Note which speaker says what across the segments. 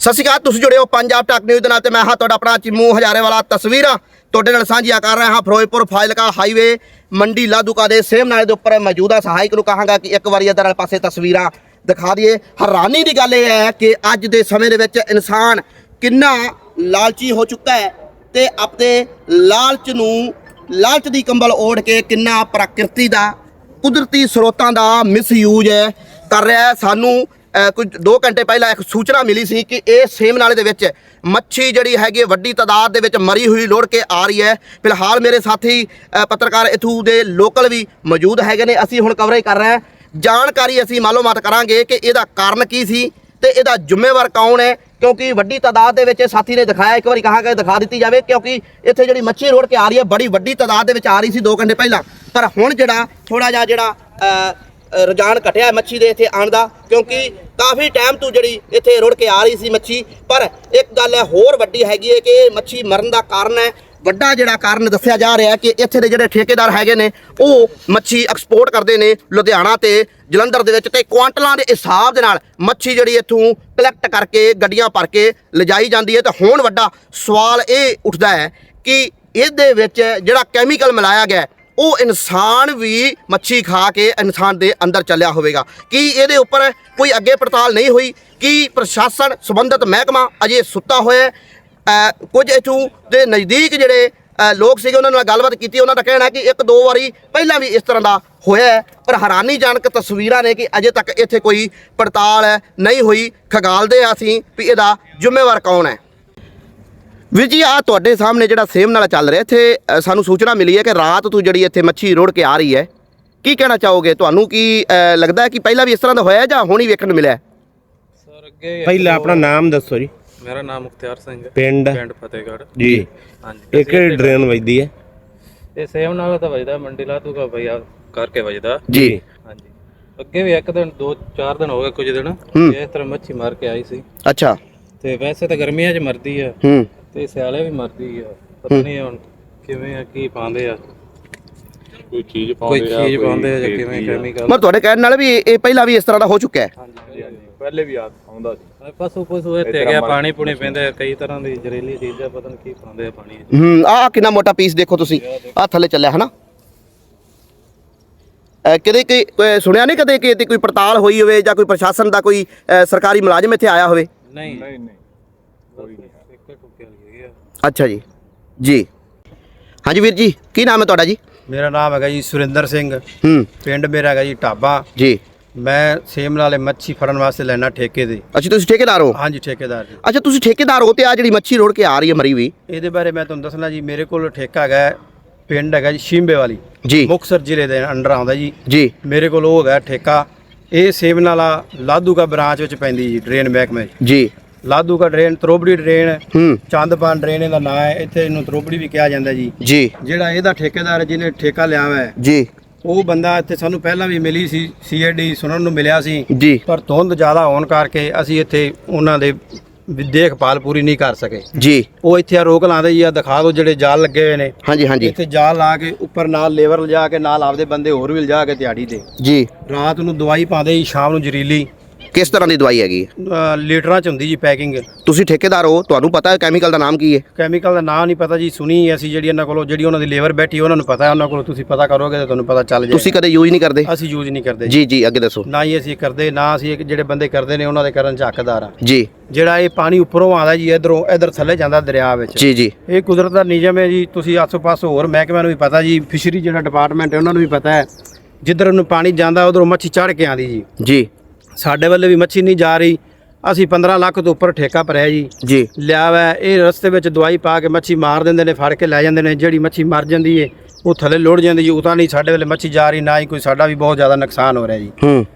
Speaker 1: ਸਤਿ ਸ਼੍ਰੀ ਅਕਾਲ, ਤੁਸੀਂ ਜੁੜੇ ਹੋ ਪੰਜਾਬ ਟੱਕ ਨਿਊਜ਼ ਦੇ ਨਾਲ ਤੇ ਮੈਂ ਹਾਂ ਤੁਹਾਡਾ ਆਪਣਾ ਚਿੰਮੂ ਹਜ਼ਾਰੇ ਵਾਲਾ। ਤਸਵੀਰਾਂ ਤੁਹਾਡੇ ਨਾਲ ਸਾਂਝੀਆਂ ਕਰ ਰਿਹਾ ਹਾਂ ਫਿਰੋਜ਼ਪੁਰ ਫਾਜ਼ਿਲਕਾ ਹਾਈਵੇ, ਮੰਡੀ ਲਾਦੂਕਾ ਦੇ ਸੇਮ ਨਾਲੇ ਦੇ ਉੱਪਰ ਮੌਜੂਦਾ ਸਹਾਇਕ ਨੂੰ ਕਹਾਂਗਾ ਕਿ ਇੱਕ ਵਾਰੀ ਇਧਰ ਵਾਲੇ ਪਾਸੇ ਤਸਵੀਰਾਂ ਦਿਖਾ ਦਈਏ। ਹੈਰਾਨੀ ਦੀ ਗੱਲ ਇਹ ਹੈ ਕਿ ਅੱਜ ਦੇ ਸਮੇਂ ਦੇ ਵਿੱਚ ਇਨਸਾਨ ਕਿੰਨਾ ਲਾਲਚੀ ਹੋ ਚੁੱਕਾ ਹੈ ਤੇ ਆਪਣੇ ਲਾਲਚ ਨੂੰ, ਲਾਲਚ ਦੀ ਕੰਬਲ ਓੜ ਕੇ ਕਿੰਨਾ ਪ੍ਰਕਿਰਤੀ ਦਾ, ਕੁਦਰਤੀ ਸਰੋਤਾਂ ਦਾ ਮਿਸਯੂਜ ਹੈ, ਕਰ ਰਿਹਾ ਸਾਨੂੰ ਕੁਝ 2 ਘੰਟੇ ਪਹਿਲਾਂ ਇੱਕ ਸੂਚਨਾ ਮਿਲੀ ਸੀ ਕਿ ਇਹ ਸੇਮ ਨਾਲੇ ਦੇ ਵਿੱਚ ਮੱਛੀ ਜਿਹੜੀ ਹੈਗੀ ਵੱਡੀ ਤਾਦਾਦ ਦੇ ਵਿੱਚ ਮਰੀ ਹੋਈ ਲੋੜ ਕੇ ਆ ਰਹੀ ਹੈ। ਫਿਲਹਾਲ ਮੇਰੇ ਸਾਥੀ ਪੱਤਰਕਾਰ ਇਥੂ ਦੇ ਲੋਕਲ ਵੀ ਮੌਜੂਦ ਹੈਗੇ ਨੇ। ਅਸੀਂ ਹੁਣ ਕਵਰੇਜ ਕਰ ਰਹੇ ਹਾਂ। ਜਾਣਕਾਰੀ ਅਸੀਂ ਮਾਲੂਮਾਤ ਕਰਾਂਗੇ ਕਿ ਇਹਦਾ ਕਾਰਨ ਕੀ ਸੀ ਤੇ ਇਹਦਾ ਜ਼ਿੰਮੇਵਾਰ ਕੌਣ ਹੈ, ਕਿਉਂਕਿ ਵੱਡੀ ਤਾਦਾਦ ਦੇ ਵਿੱਚ ਇਹ ਸਾਥੀ ਨੇ ਦਿਖਾਇਆ। ਇੱਕ ਵਾਰੀ ਕਹਾ ਕਿ ਦਿਖਾ ਦਿੱਤੀ ਜਾਵੇ, ਕਿਉਂਕਿ ਇੱਥੇ ਜਿਹੜੀ ਮੱਛੀ ਰੋਡ ਕੇ ਆ ਰਹੀ ਹੈ, ਬੜੀ ਵੱਡੀ ਤਾਦਾਦ ਦੇ ਵਿੱਚ ਆ ਰਹੀ ਸੀ 2 ਘੰਟੇ ਪਹਿਲਾਂ। ਪਰ ਹੁਣ ਜਿਹੜਾ ਥੋੜਾ ਜਿਹਾ ਜਿਹੜਾ ਰੁਝਾਨ ਘਟਿਆ ਮੱਛੀ ਦੇ ਇੱਥੇ ਆਉਣ ਦਾ, ਕਿਉਂਕਿ ਕਾਫੀ ਟਾਈਮ ਤੋਂ ਜਿਹੜੀ ਇੱਥੇ ਰੁੜ ਕੇ ਆ ਰਹੀ ਸੀ ਮੱਛੀ। ਪਰ ਇੱਕ ਗੱਲ ਹੈ ਹੋਰ ਵੱਡੀ ਹੈਗੀ ਹੈ ਕਿ ਮੱਛੀ ਮਰਨ ਦਾ ਕਾਰਨ ਹੈ। ਵੱਡਾ ਜਿਹੜਾ ਕਾਰਨ ਦੱਸਿਆ ਜਾ ਰਿਹਾ ਕਿ ਇੱਥੇ ਦੇ ਜਿਹੜੇ ਠੇਕੇਦਾਰ ਹੈਗੇ ਨੇ, ਉਹ ਮੱਛੀ ਐਕਸਪੋਰਟ ਕਰਦੇ ਨੇ ਲੁਧਿਆਣਾ ਤੇ ਜਲੰਧਰ ਦੇ ਵਿੱਚ ਤੇ ਕੁਆਂਟਲਾਂ ਦੇ ਹਿਸਾਬ ਦੇ ਨਾਲ ਮੱਛੀ ਜਿਹੜੀ ਇੱਥੋਂ ਕਲੈਕਟ ਕਰਕੇ ਗੱਡੀਆਂ ਭਰ ਕੇ ਲਿਜਾਈ ਜਾਂਦੀ ਹੈ। ਤੇ ਹੁਣ ਵੱਡਾ ਸਵਾਲ ਇਹ ਉੱਠਦਾ ਹੈ ਕਿ ਇਹਦੇ ਵਿੱਚ ਜਿਹੜਾ ਕੈਮੀਕਲ ਮਿਲਾਇਆ ਗਿਆ ਉਹ ਇਨਸਾਨ ਵੀ ਮੱਛੀ ਖਾ ਕੇ ਇਨਸਾਨ ਦੇ ਅੰਦਰ ਚੱਲਿਆ ਹੋਵੇਗਾ। ਕੀ ਇਹਦੇ ਉੱਪਰ ਕੋਈ ਅੱਗੇ ਪੜਤਾਲ ਨਹੀਂ ਹੋਈ? ਕੀ ਪ੍ਰਸ਼ਾਸਨ ਸੰਬੰਧਿਤ ਮਹਿਕਮਾ ਅਜੇ ਸੁੱਤਾ ਹੋਇਆ ਕੁਝ ਇਥੋਂ ਦੇ ਨਜ਼ਦੀਕ ਜਿਹੜੇ ਲੋਕ ਸੀਗੇ, ਉਹਨਾਂ ਨਾਲ ਗੱਲਬਾਤ ਕੀਤੀ, ਉਹਨਾਂ ਦਾ ਕਹਿਣਾ ਕਿ ਇੱਕ ਦੋ ਵਾਰੀ ਪਹਿਲਾਂ ਵੀ ਇਸ ਤਰ੍ਹਾਂ ਦਾ ਹੋਇਆ ਹੈ। ਪਰ ਹੈਰਾਨੀਜਨਕ ਤਸਵੀਰਾਂ ਨੇ ਕਿ ਅਜੇ ਤੱਕ ਇੱਥੇ ਕੋਈ ਪੜਤਾਲ ਨਹੀਂ ਹੋਈ। ਖਗਾਲਦੇ ਹਾਂ ਅਸੀਂ ਵੀ ਇਹਦਾ ਜ਼ਿੰਮੇਵਾਰ ਕੌਣ ਹੈ। ਵੀਰ ਜੀ ਆ ਤੁਹਾਡੇ ਸਾਹਮਣੇ ਜਿਹੜਾ ਸੇਮ ਨਾਲ ਚੱਲ ਰਿਹਾ ਇੱਥੇ ਸਾਨੂੰ ਸੂਚਨਾ ਮਿਲੀ ਹੈ ਕਿ ਰਾਤ ਤੋਂ ਜਿਹੜੀ ਇੱਥੇ ਮੱਛੀ ਰੋੜ ਕੇ ਆ ਰਹੀ ਹੈ ਕੀ ਕਹਿਣਾ ਚਾਹੋਗੇ? ਤੁਹਾਨੂੰ ਕੀ ਲੱਗਦਾ ਹੈ ਕਿ ਪਹਿਲਾਂ ਵੀ ਇਸ ਤਰ੍ਹਾਂ ਦਾ ਹੋਇਆ ਜਾਂ ਹੁਣ ਹੀ ਵੇਖਣ ਨੂੰ ਮਿਲਿਆ?
Speaker 2: ਸਰ ਅੱਗੇ
Speaker 3: ਪਹਿਲਾਂ ਆਪਣਾ ਨਾਮ ਦੱਸੋ ਜੀ।
Speaker 2: ਮੇਰਾ ਨਾਮ ਮੁਖਤਿਆਰ ਸਿੰਘ ਹੈ।
Speaker 3: ਪਿੰਡ?
Speaker 2: ਪਿੰਡ ਫਤਿਹਗੜ੍ਹ।
Speaker 3: ਜੀ।
Speaker 2: ਹਾਂਜੀ।
Speaker 3: ਇੱਕ ਡਰੇਨ ਵੱਜਦੀ ਹੈ।
Speaker 2: ਇਹ ਸੇਮ ਨਾਲ ਤਾਂ ਵਜਦਾ ਮੰਡੀ ਲਾਧੂਗਾ ਭਈਆ ਕਰਕੇ ਵਜਦਾ।
Speaker 1: ਜੀ।
Speaker 2: ਹਾਂਜੀ। ਅੱਗੇ ਵੀ ਇੱਕ ਦਿਨ ਦੋ ਚਾਰ ਦਿਨ ਹੋ ਗਏ ਕੁਝ ਦਿਨ। ਇਸ ਤਰ੍ਹਾਂ ਮੱਛੀ ਮਾਰ ਕੇ ਆਈ ਸੀ।
Speaker 1: ਅੱਛਾ।
Speaker 2: ਤੇ ਵੈਸੇ ਤਾਂ ਗਰਮੀਆਂ 'ਚ ਮਰਦੀ ਆ
Speaker 1: ਹੂੰ।
Speaker 2: ਤੇ ਸਿਆਲੇ ਵੀ ਮਰਦੀ ਆ। ਪਤਾ ਨਹੀਂ ਹੁਣ ਕਿਵੇਂ ਆ ਕੀ ਪਾਉਂਦੇ ਆ।
Speaker 4: ਕੋਈ ਚੀਜ਼
Speaker 2: ਕੋਈ
Speaker 4: ਪਾਉਂਦੇ ਆ
Speaker 2: ਚੀਜ਼ ਪਾਉਂਦੇ ਆ ਜਾਂ ਕਿਵੇਂ ਕੈਮੀਕਲ
Speaker 1: ਮੈਂ ਤੁਹਾਡੇ ਕਹਿਣ ਨਾਲ ਵੀ ਇਹ ਇਹ ਪਹਿਲਾਂ ਵੀ ਇਸ ਤਰ੍ਹਾਂ ਦਾ ਹੋ ਚੁੱਕਾ ਹੈ।
Speaker 2: ਹਾਂਜੀ
Speaker 4: ਪਹਿਲੇ ਵੀ ਆ ਆਉਂਦਾ ਸੀ।
Speaker 2: ਪਸ਼ੂ ਪਸ਼ੂ ਇੱਥੇ ਗਿਆ ਪਾਣੀ ਪੁਣੀ ਪੀਂਦੇ ਆ ਕਈ ਤਰ੍ਹਾਂ ਦੀ ਜ਼ਹਿਰੀਲੀ ਚੀਜ਼ਾਂ ਪਤਾ ਨਹੀਂ ਕੀ ਪਾਉਂਦੇ ਆ ਪਾਣੀ 'ਚ
Speaker 1: ਹੂੰ ਆਹ ਕਿੰਨਾ ਮੋਟਾ ਪੀਸ ਦੇਖੋ ਤੁਸੀਂ। ਆਹ ਥੱਲੇ ਚੱਲਿਆ ਕਦੇ ਕਿ ਕੋਈ ਸੁਣਿਆ ਨਹੀਂ ਕਦੇ ਕਿ ਇਹਦੀ ਕੋਈ ਪੜਤਾਲ ਹੋਈ ਹੋਵੇ ਜਾਂ ਕੋਈ ਪ੍ਰਸ਼ਾਸਨ ਦਾ ਕੋਈ ਸਰਕਾਰੀ ਮੁਲਾਜ਼ਮ ਇੱਥੇ ਆਇਆ ਹੋਵੇ?
Speaker 2: ਨਹੀਂ।
Speaker 4: ਨਹੀਂ ਨਹੀਂ।
Speaker 2: ਕੋਈ ਨਹੀਂ ਇੱਕ ਟੁੱਕੇ ਲਈ ਆ।
Speaker 1: ਅੱਛਾ ਜੀ। ਜੀ। ਹਾਂਜੀ ਵੀਰ ਜੀ ਕੀ ਨਾਮ ਹੈ ਤੁਹਾਡਾ ਜੀ?
Speaker 5: ਮੇਰਾ ਨਾਮ ਹੈਗਾ ਜੀ ਸੁਰਿੰਦਰ ਸਿੰਘ।
Speaker 1: ਹੂੰ।
Speaker 5: ਪਿੰਡ ਮੇਰਾ ਹੈਗਾ ਜੀ ਢਾਬਾ।
Speaker 1: ਜੀ।
Speaker 5: ਮੈਂ ਸੇਮ ਨਾਲੇ ਮੱਛੀ ਫੜਨ ਵਾਸਤੇ ਲੈਣਾ ਠੇਕੇ ਦੇ
Speaker 1: ਅੱਛਾ ਤੁਸੀਂ ਠੇਕੇਦਾਰ ਹੋ?
Speaker 5: ਹਾਂਜੀ ਠੇਕੇਦਾਰ ਜੀ।
Speaker 1: ਅੱਛਾ ਤੁਸੀਂ ਠੇਕੇਦਾਰ ਹੋ ਤੇ ਆ ਜਿਹੜੀ ਮੱਛੀ ਰੋੜ ਕੇ ਆ ਰਹੀ ਹੈ ਮਰੀ ਵੀ
Speaker 5: ਇਹਦੇ ਬਾਰੇ ਮੈਂ ਤੁਹਾਨੂੰ ਦੱਸਣਾ ਜੀ ਮੇਰੇ ਕੋਲ ਠੇਕਾ ਹੈਗਾ ਹੈ, ਪਿੰਡ ਹੈਗਾ ਜੀ ਸ਼ਿੰਬੇ ਵਾਲੀ।
Speaker 1: ਜੀ।
Speaker 5: ਮੁਕਤਸਰ ਜ਼ਿਲ੍ਹੇ ਦੇ ਅੰਡਰ ਆਉਂਦਾ ਜੀ।
Speaker 1: ਜੀ।
Speaker 5: ਮੇਰੇ ਕੋਲ ਉਹ ਹੈਗਾ ਠੇਕਾ। ਇਹ ਸੇਮ ਨਾਲਾ ਲਾਧੂਗਾ ਬ੍ਰਾਂਚ ਵਿੱਚ ਪੈਂਦੀ ਜੀ ਡਰੇਨ ਮਹਿਕਮੇ 'ਚ।
Speaker 1: ਜੀ।
Speaker 5: ਲਾਧੂਗਾ ਡਰੇਨ ਤਰੋਬੜੀ ਡਰੇਨ
Speaker 1: ਹੂੰ।
Speaker 5: ਚੰਦਪਾਨ ਡਰੇਨ ਇਹਦਾ ਨਾਂ ਹੈ। ਇੱਥੇ ਇਹਨੂੰ ਤਰੋਬੜੀ ਵੀ ਕਿਹਾ ਜਾਂਦਾ ਜੀ।
Speaker 1: ਜੀ।
Speaker 5: ਜਿਹੜਾ ਇਹਦਾ ਠੇਕੇਦਾਰ ਹੈ ਜਿਹਨੇ ਠੇਕਾ ਲਿਆ ਹੋਇਆ ਹੈ।
Speaker 1: ਜੀ।
Speaker 5: ਉਹ ਬੰਦਾ ਇੱਥੇ ਸਾਨੂੰ ਪਹਿਲਾਂ ਵੀ ਮਿਲੀ ਸੀ ਸੀਆਈਡੀ ਸੁਣਨ ਨੂੰ ਮਿਲਿਆ ਸੀ।
Speaker 1: ਜੀ।
Speaker 5: ਪਰ ਧੁੰਦ ਜ਼ਿਆਦਾ ਹੋਣ ਕਰਕੇ ਅਸੀਂ ਇੱਥੇ ਉਹਨਾਂ ਦੇ ਵੀ ਦੇਖਭਾਲ ਪੂਰੀ ਨਹੀਂ ਕਰ ਸਕੇ।
Speaker 1: ਜੀ।
Speaker 5: ਉਹ ਇੱਥੇ ਆ ਰੋਕ ਲਾਉਂਦੇ ਜੀ ਆ ਦਿਖਾ ਦਿਓ ਜਿਹੜੇ ਜਾਲ ਲੱਗੇ ਹੋਏ ਨੇ।
Speaker 1: ਹਾਂਜੀ ਹਾਂਜੀ।
Speaker 5: ਇੱਥੇ ਜਾਲ ਲਾ ਕੇ ਉੱਪਰ ਨਾਲ ਲੇਬਰ ਲਿਜਾ ਕੇ ਨਾਲ ਆਪਦੇ ਬੰਦੇ ਹੋਰ ਵੀ ਲਿਜਾ ਕੇ ਦਿਹਾੜੀ ਦੇ।
Speaker 1: ਜੀ।
Speaker 5: ਰਾਤ ਨੂੰ ਦਵਾਈ ਪਾਉਂਦੇ ਜੀ ਸ਼ਾਮ ਨੂੰ ਜ਼ਰੀਲੀ।
Speaker 1: ਕਿਸ ਤਰ੍ਹਾਂ ਦੀ ਦਵਾਈ ਹੈਗੀ? ਹੈ?
Speaker 5: ਅਹ ਲੀਟਰਾਂ ਚ ਹੁੰਦੀ ਜੀ ਪੈਕਿੰਗ।
Speaker 1: ਤੁਸੀਂ ਠੇਕੇਦਾਰ ਹੋ ਤੁਹਾਨੂੰ ਪਤਾ ਹੈ ਕੈਮੀਕਲ ਦਾ ਨਾਮ ਕੀ ਹੈ?
Speaker 5: ਕੈਮੀਕਲ ਦਾ ਨਾਮ ਨਹੀਂ ਪਤਾ ਜੀ ਸੁਣੀ ਅਸੀਂ ਜਿਹੜੀ ਇਹਨਾਂ ਕੋਲੋਂ ਜਿਹੜੀ ਉਹਨਾਂ ਦੀ ਲੇਬਰ ਬੈਠੀ ਉਹਨਾਂ ਨੂੰ ਪਤਾ ਹੈ ਉਹਨਾਂ ਕੋਲੋਂ ਤੁਸੀਂ ਪਤਾ ਕਰੋਗੇ ਤਾਂ ਤੁਹਾਨੂੰ ਪਤਾ ਚੱਲ
Speaker 1: ਤੁਸੀਂ
Speaker 5: ਜਾਏਗਾ
Speaker 1: ਕਦੇ ਯੂਜ਼ ਨਹੀਂ ਕਰਦੇ?
Speaker 5: ਅਸੀਂ ਯੂਜ਼ ਨਹੀਂ ਕਰਦੇ
Speaker 1: ਜੀ ਜੀ ਅੱਗੇ ਦੱਸੋ।
Speaker 5: ਨਾ ਹੀ ਅਸੀਂ ਕਰਦੇ ਨਾ ਅਸੀਂ ਇੱਕ ਜਿਹੜੇ ਬੰਦੇ ਕਰਦੇ ਨੇ ਉਹਨਾਂ ਦੇ ਕਰਨ ਚ ਹੱਕਦਾਰ ਆ
Speaker 1: ਜੀ।
Speaker 5: ਜਿਹੜਾ ਇਹ ਪਾਣੀ ਉੱਪਰੋਂ ਆਉਂਦਾ ਜੀ ਇਧਰੋਂ ਇਧਰ ਥੱਲੇ ਜਾਂਦਾ ਦਰਿਆ ਵਿੱਚ।
Speaker 1: ਜੀ ਜੀ।
Speaker 5: ਇਹ ਕੁਦਰਤ ਦਾ ਨਿਯਮ ਹੈ ਜੀ ਤੁਸੀਂ ਆਸੋ ਪਾਸੋ ਹੋਰ ਮਹਿਕਮਿਆਂ ਨੂੰ ਵੀ ਪਤਾ ਜੀ ਫਿਸ਼ਰੀ ਜਿਹੜਾ ਡਿਪਾਰਟਮੈਂਟ ਹੈ ਉਹਨਾਂ ਨੂੰ ਵੀ ਪਤਾ ਹੈ। ਜਿੱਧਰ ਨੂੰ ਪਾਣੀ ਜਾਂਦਾ ਉਧਰੋਂ ਮੱਛੀ ਚੜ ਕੇ ਆਂਦੀ ਜੀ।
Speaker 1: ਜੀ।
Speaker 5: ਸਾਡੇ ਵੱਲੇ ਵੀ ਮੱਛੀ ਨਹੀਂ ਜਾ ਰਹੀ। ਅਸੀਂ 15 ਲੱਖ ਤੋਂ ਉੱਪਰ ਠੇਕਾ ਭਰਿਆ ਜੀ।
Speaker 1: ਜੀ।
Speaker 5: ਲਿਆ ਵਾ ਇਹ ਰਸਤੇ ਵਿੱਚ ਦਵਾਈ ਪਾ ਕੇ ਮੱਛੀ ਮਾਰ ਦਿੰਦੇ ਨੇ ਫੜ ਕੇ ਲੈ ਜਾਂਦੇ ਨੇ। ਜਿਹੜੀ ਮੱਛੀ ਮਰ ਜਾਂਦੀ ਏ ਉਹ ਥੱਲੇ ਲੁੜ ਜਾਂਦੀ ਜੀ ਉਹ ਤਾਂ ਨਹੀਂ ਸਾਡੇ ਵੱਲੇ ਮੱਛੀ ਜਾ ਰਹੀ ਨਾ ਹੀ ਕੋਈ ਸਾਡਾ ਵੀ ਬਹੁਤ ਜ਼ਿਆਦਾ ਨੁਕਸਾਨ ਹੋ ਰਿਹਾ ਜੀ।
Speaker 1: ਹੂੰ।